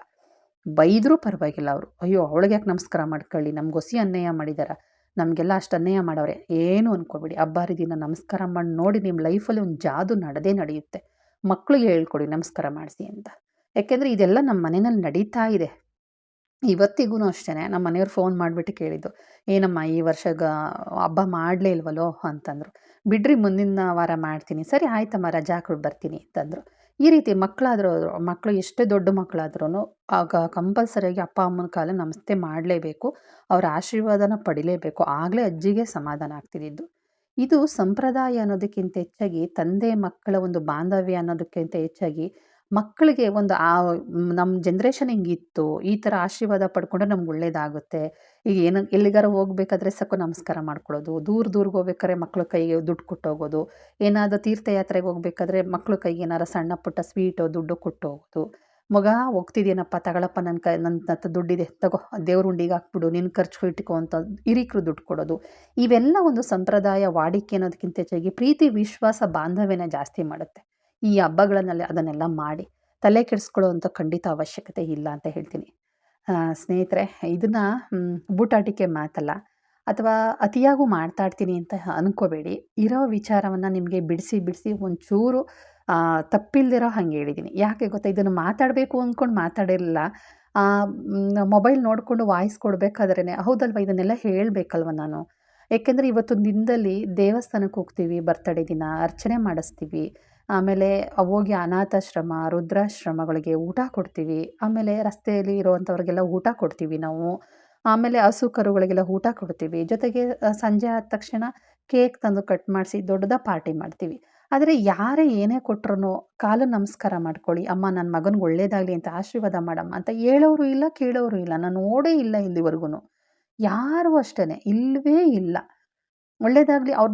ಬೈದರೂ ಪರವಾಗಿಲ್ಲ ಅವರು. ಅಯ್ಯೋ, ಅವಳಿಗೆ ಯಾಕೆ ನಮಸ್ಕಾರ ಮಾಡ್ಕೊಳ್ಳಿ? ನಮ್ಗೆ ಹೊಸಿ ಅನ್ಯಾಯ ಮಾಡಿದಾರ. ನಮಗೆಲ್ಲ ಅಷ್ಟು ಅನ್ಯಾಯ ಮಾಡವ್ರೆ. ಏನು ಅನ್ಕೋಬೇಡಿ. ಹಬ್ಬ ಹರಿದಿನ ನಮಸ್ಕಾರ ಮಾಡಿ ನೋಡಿ ನಿಮ್ಮ ಲೈಫಲ್ಲಿ ಒಂದು ಜಾದು ನಡೆದೇ ನಡೆಯುತ್ತೆ. ಮಕ್ಕಳಿಗೆ ಹೇಳ್ಕೊಡಿ ನಮಸ್ಕಾರ ಮಾಡಿಸಿ ಅಂತ. ಯಾಕೆಂದರೆ ಇದೆಲ್ಲ ನಮ್ಮ ಮನೆಯಲ್ಲಿ ನಡೀತಾ ಇದೆ. ಇವತ್ತಿಗೂ ಅಷ್ಟೇ ನಮ್ಮ ಮನೆಯವ್ರು ಫೋನ್ ಮಾಡಿಬಿಟ್ಟು ಕೇಳಿದ್ದು, ಏನಮ್ಮ ಈ ವರ್ಷ ಹಬ್ಬ ಮಾಡಲೇ ಇಲ್ವಲ್ಲೋ? ಅಂತಂದರು. ಬಿಡ್ರಿ, ಮುಂದಿನ ವಾರ ಮಾಡ್ತೀನಿ. ಸರಿ, ಆಯ್ತಮ್ಮ, ರಜಾ ಹಾಕ್ಬಿಟ್ಟು ಬರ್ತೀನಿ. ಅಂತಂದರು. ಈ ರೀತಿ ಮಕ್ಕಳಾದ್ರೂ ಮಕ್ಕಳು ಎಷ್ಟೇ ದೊಡ್ಡ ಮಕ್ಕಳಾದ್ರೂ ಆಗ ಕಂಪಲ್ಸರಿಯಾಗಿ ಅಪ್ಪ, ಅಮ್ಮನ ಕಾಲ ನಮಸ್ತೆ ಮಾಡಲೇಬೇಕು, ಅವರ ಆಶೀರ್ವಾದನ ಪಡಿಲೇಬೇಕು, ಆಗಲೇ ಅಜ್ಜಿಗೆ ಸಮಾಧಾನ ಆಗ್ತಿದ್ದು ಇದು ಸಂಪ್ರದಾಯ ಅನ್ನೋದಕ್ಕಿಂತ ಹೆಚ್ಚಾಗಿ, ತಂದೆ ಮಕ್ಕಳ ಒಂದು ಬಾಂಧವ್ಯ ಅನ್ನೋದಕ್ಕಿಂತ ಹೆಚ್ಚಾಗಿ ಮಕ್ಕಳಿಗೆ ಒಂದು ಆ ನಮ್ಮ ಜನ್ರೇಷನ್ ಹಿಂಗಿತ್ತು, ಈ ಥರ ಆಶೀರ್ವಾದ ಪಡ್ಕೊಂಡ್ರೆ ನಮ್ಗೆ ಒಳ್ಳೇದಾಗುತ್ತೆ. ಈಗ ಏನು, ಎಲ್ಲಿಗಾರ ಹೋಗ್ಬೇಕಾದ್ರೆ ಸಾಕು ನಮಸ್ಕಾರ ಮಾಡ್ಕೊಳ್ಳೋದು ದೂರ ದೂರ್ಗೆ ಹೋಗ್ಬೇಕಾದ್ರೆ ಮಕ್ಳ ಕೈಗೆ ದುಡ್ಡು ಕೊಟ್ಟೋಗೋದು, ಏನಾದರೂ ತೀರ್ಥಯಾತ್ರೆಗೆ ಹೋಗ್ಬೇಕಾದ್ರೆ ಮಕ್ಳ ಕೈಗೆ ಏನಾರು ಸಣ್ಣ ಪುಟ್ಟ ಸ್ವೀಟು, ದುಡ್ಡು ಕೊಟ್ಟು ಹೋಗೋದು ಮಗ ಹೋಗ್ತಿದ್ದೀನಪ್ಪ ತಗಳಪ್ಪ ನನ್ನ ಕೈ ನನ್ನ ಹತ್ರ ದುಡ್ಡಿದೆ, ತಗೋ, ದೇವ್ರ ಉಂಡಿಗೆ ಹಾಕ್ಬಿಡು ನಿನ್ನ ಖರ್ಚು ಇಟ್ಕೊ ಅಂತ ಹಿರಿಕರು ದುಡ್ಡು ಕೊಡೋದು. ಇವೆಲ್ಲ ಒಂದು ಸಂಪ್ರದಾಯ, ವಾಡಿಕೆ ಅನ್ನೋದಕ್ಕಿಂತ ಹೆಚ್ಚಾಗಿ ಪ್ರೀತಿ, ವಿಶ್ವಾಸ, ಬಾಂಧವ್ಯನ ಜಾಸ್ತಿ ಮಾಡುತ್ತೆ. ಈ ಹಬ್ಬಗಳನ್ನೆಲ್ಲ ಅದನ್ನೆಲ್ಲ ಮಾಡಿ ತಲೆ ಕೆಡಿಸ್ಕೊಳ್ಳೋ ಖಂಡಿತ ಅವಶ್ಯಕತೆ ಇಲ್ಲ ಅಂತ ಹೇಳ್ತೀನಿ. ಸ್ನೇಹಿತರೆ, ಇದನ್ನು ಬೂಟಾಟಿಕೆ ಮಾತಲ್ಲ ಅಥವಾ ಅತಿಯಾಗೂ ಮಾತಾಡ್ತೀನಿ ಅಂತ ಅಂದ್ಕೋಬೇಡಿ ಇರೋ ವಿಚಾರವನ್ನು ನಿಮಗೆ ಬಿಡಿಸಿ ಬಿಡಿಸಿ ಒಂಚೂರು ತಪ್ಪಿಲ್ದಿರೋ ಹಾಗೆ ಹೇಳಿದ್ದೀನಿ. ಯಾಕೆ ಗೊತ್ತಾ? ಇದನ್ನು ಮಾತಾಡಬೇಕು ಅಂದ್ಕೊಂಡು ಮಾತಾಡಿರಲಿಲ್ಲ. ಮೊಬೈಲ್ ನೋಡಿಕೊಂಡು ವಾಯ್ಸ್ ಕೊಡಬೇಕಾದ್ರೇ ಹೌದಲ್ವ? ಇದನ್ನೆಲ್ಲ ಹೇಳಬೇಕಲ್ವ ನಾನು? ಏಕೆಂದರೆ ಇವತ್ತೊಂದು ದಿನದಲ್ಲಿ ದೇವಸ್ಥಾನಕ್ಕೆ ಹೋಗ್ತೀವಿ, ಬರ್ತಡೇ ದಿನ, ಅರ್ಚನೆ ಮಾಡಿಸ್ತೀವಿ. ಆಮೇಲೆ ಹೋಗಿ ಅನಾಥಾಶ್ರಮ ರುದ್ರಾಶ್ರಮಗಳಿಗೆ ಊಟ ಕೊಡ್ತೀವಿ. ಆಮೇಲೆ ರಸ್ತೆಯಲ್ಲಿ ಇರುವಂಥವ್ರಿಗೆಲ್ಲ ಊಟ ಕೊಡ್ತೀವಿ ನಾವು. ಆಮೇಲೆ ಹಸು ಕರುಗಳಿಗೆಲ್ಲ ಊಟ ಕೊಡ್ತೀವಿ. ಜೊತೆಗೆ ಸಂಜೆ ಆದ ತಕ್ಷಣ ಕೇಕ್ ತಂದು ಕಟ್ ಮಾಡಿಸಿ ದೊಡ್ಡದ ಪಾರ್ಟಿ ಮಾಡ್ತೀವಿ. ಆದರೆ ಯಾರೇ ಏನೇ ಕೊಟ್ರು ಕಾಲು ನಮಸ್ಕಾರ ಮಾಡ್ಕೊಳ್ಳಿ. ಅಮ್ಮ ನನ್ನ ಮಗನಿಗೆ ಒಳ್ಳೇದಾಗಲಿ ಅಂತ ಆಶೀರ್ವಾದ ಮಾಡಮ್ಮ ಅಂತ ಹೇಳೋರು ಇಲ್ಲ, ಕೇಳೋರು ಇಲ್ಲ. ನಾನು ನೋಡೇ ಇಲ್ಲ ಇಲ್ಲಿವರೆಗೂ ಯಾರೂ ಅಷ್ಟೇ ಇಲ್ಲವೇ ಇಲ್ಲ. ಒಳ್ಳೇದಾಗಲಿ. ಅವ್ರ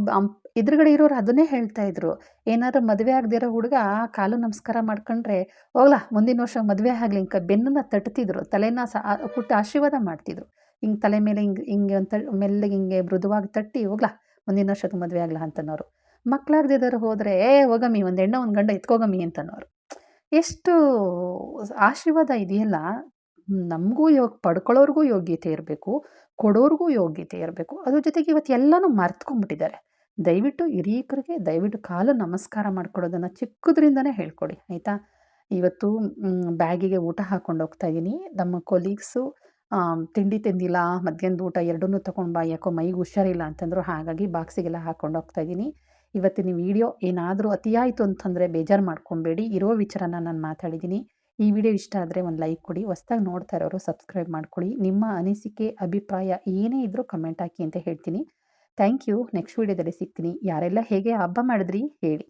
ಎದುರುಗಡೆ ಇರೋರು ಅದನ್ನೇ ಹೇಳ್ತಾ ಇದ್ರು. ಏನಾದ್ರು ಮದುವೆ ಆಗದಿರೋ ಹುಡುಗ ಕಾಲು ನಮಸ್ಕಾರ ಮಾಡ್ಕೊಂಡ್ರೆ, ಹೋಗ್ಲಾ, ಮುಂದಿನ ವರ್ಷ ಮದುವೆ ಆಗ್ಲಿ. ಹಿಂಗೆ ಬೆನ್ನನ್ನು ತಟ್ತಿದ್ರು. ತಲೆನ ಸ ಪುಟ್ಟ ಆಶೀರ್ವಾದ ಮಾಡ್ತಿದ್ರು. ಹಿಂಗೆ ತಲೆ ಮೇಲೆ ಹಿಂಗೆ ಹಿಂಗೆ ಅಂತ ಮೆಲ್ಲಗೆ ಹಿಂಗೆ ಮೃದುವಾಗಿ ತಟ್ಟಿ, ಹೋಗ್ಲಾ, ಮುಂದಿನ ವರ್ಷಕ್ಕೆ ಮದುವೆ ಆಗ್ಲ ಅಂತನೋರು. ಮಕ್ಕಳಾಗ್ದಿದ್ದವ್ರು ಹೋದರೆ, ಏ, ಹೋಗಮ್ಮಿ, ಒಂದು ಹೆಣ್ಣು ಒಂದು ಗಂಡ ಎತ್ಕೋಗಮ್ಮಿ ಅಂತನೋರು. ಎಷ್ಟು ಆಶೀರ್ವಾದ ಇದೆಯಲ್ಲ. ನಮಗೂ ಯೋಗ, ಪಡ್ಕೊಳ್ಳೋರ್ಗೂ ಯೋಗ್ಯತೆ ಇರಬೇಕು. ಕೊಡೋರ್ಗೂ ಯೋಗ್ಯತೆ ಇರಬೇಕು. ಅದ್ರ ಜೊತೆಗೆ ಇವತ್ತು ಎಲ್ಲನೂ ಮರ್ತ್ಕೊಂಡ್ಬಿಟ್ಟಿದ್ದಾರೆ ದಯವಿಟ್ಟು ಹಿರಿಯಕರಿಗೆ ದಯವಿಟ್ಟು ಕಾಲು ನಮಸ್ಕಾರ ಮಾಡ್ಕೊಡೋದನ್ನು ಚಿಕ್ಕದ್ರಿಂದನೇ ಹೇಳ್ಕೊಡಿ, ಆಯಿತಾ? ಇವತ್ತು ಬ್ಯಾಗಿಗೆ ಊಟ ಹಾಕ್ಕೊಂಡು ಹೋಗ್ತಾ ಇದ್ದೀನಿ ನಮ್ಮ ಕೊಲೀಗ್ಸು ತಿಂಡಿ ತಿಂದಿಲ್ಲ, ಮಧ್ಯಾಹ್ನದ ಊಟ ಎರಡನ್ನೂ ತೊಗೊಂಡು ಬಾ, ಯಾಕೋ ಮೈಗೆ ಹುಷಾರಿಲ್ಲ ಅಂತಂದರು, ಹಾಗಾಗಿ ಬಾಕ್ಸಿಗೆಲ್ಲ ಹಾಕೊಂಡು ಹೋಗ್ತಾ ಇದ್ದೀನಿ ಇವತ್ತಿನ ವಿಡಿಯೋ ಏನಾದರೂ ಅತಿಯಾಯಿತು ಅಂತಂದರೆ ಬೇಜಾರು ಮಾಡ್ಕೊಬೇಡಿ. ಇರೋ ವಿಚಾರನ ನಾನು ಮಾತಾಡಿದ್ದೀನಿ ಈ ವಿಡಿಯೋ ಇಷ್ಟ ಆದರೆ ಒಂದು ಲೈಕ್ ಕೊಡಿ. ಹೊಸ್ದಾಗಿ ನೋಡ್ತಾ ಇರೋರು ಸಬ್ಸ್ಕ್ರೈಬ್ ಮಾಡ್ಕೊಳ್ಳಿ. ನಿಮ್ಮ ಅನಿಸಿಕೆ, ಅಭಿಪ್ರಾಯ ಏನೇ ಇದ್ದರೂ ಕಮೆಂಟ್ ಹಾಕಿ ಅಂತ ಹೇಳ್ತೀನಿ. Thank you. ನೆಕ್ಸ್ಟ್ ವೀಡಿಯೋದಲ್ಲಿ ಸಿಗ್ತೀನಿ. ಯಾರೆಲ್ಲ ಹೇಗೆ ಹಬ್ಬ ಮಾಡಿದ್ರಿ ಹೇಳಿ.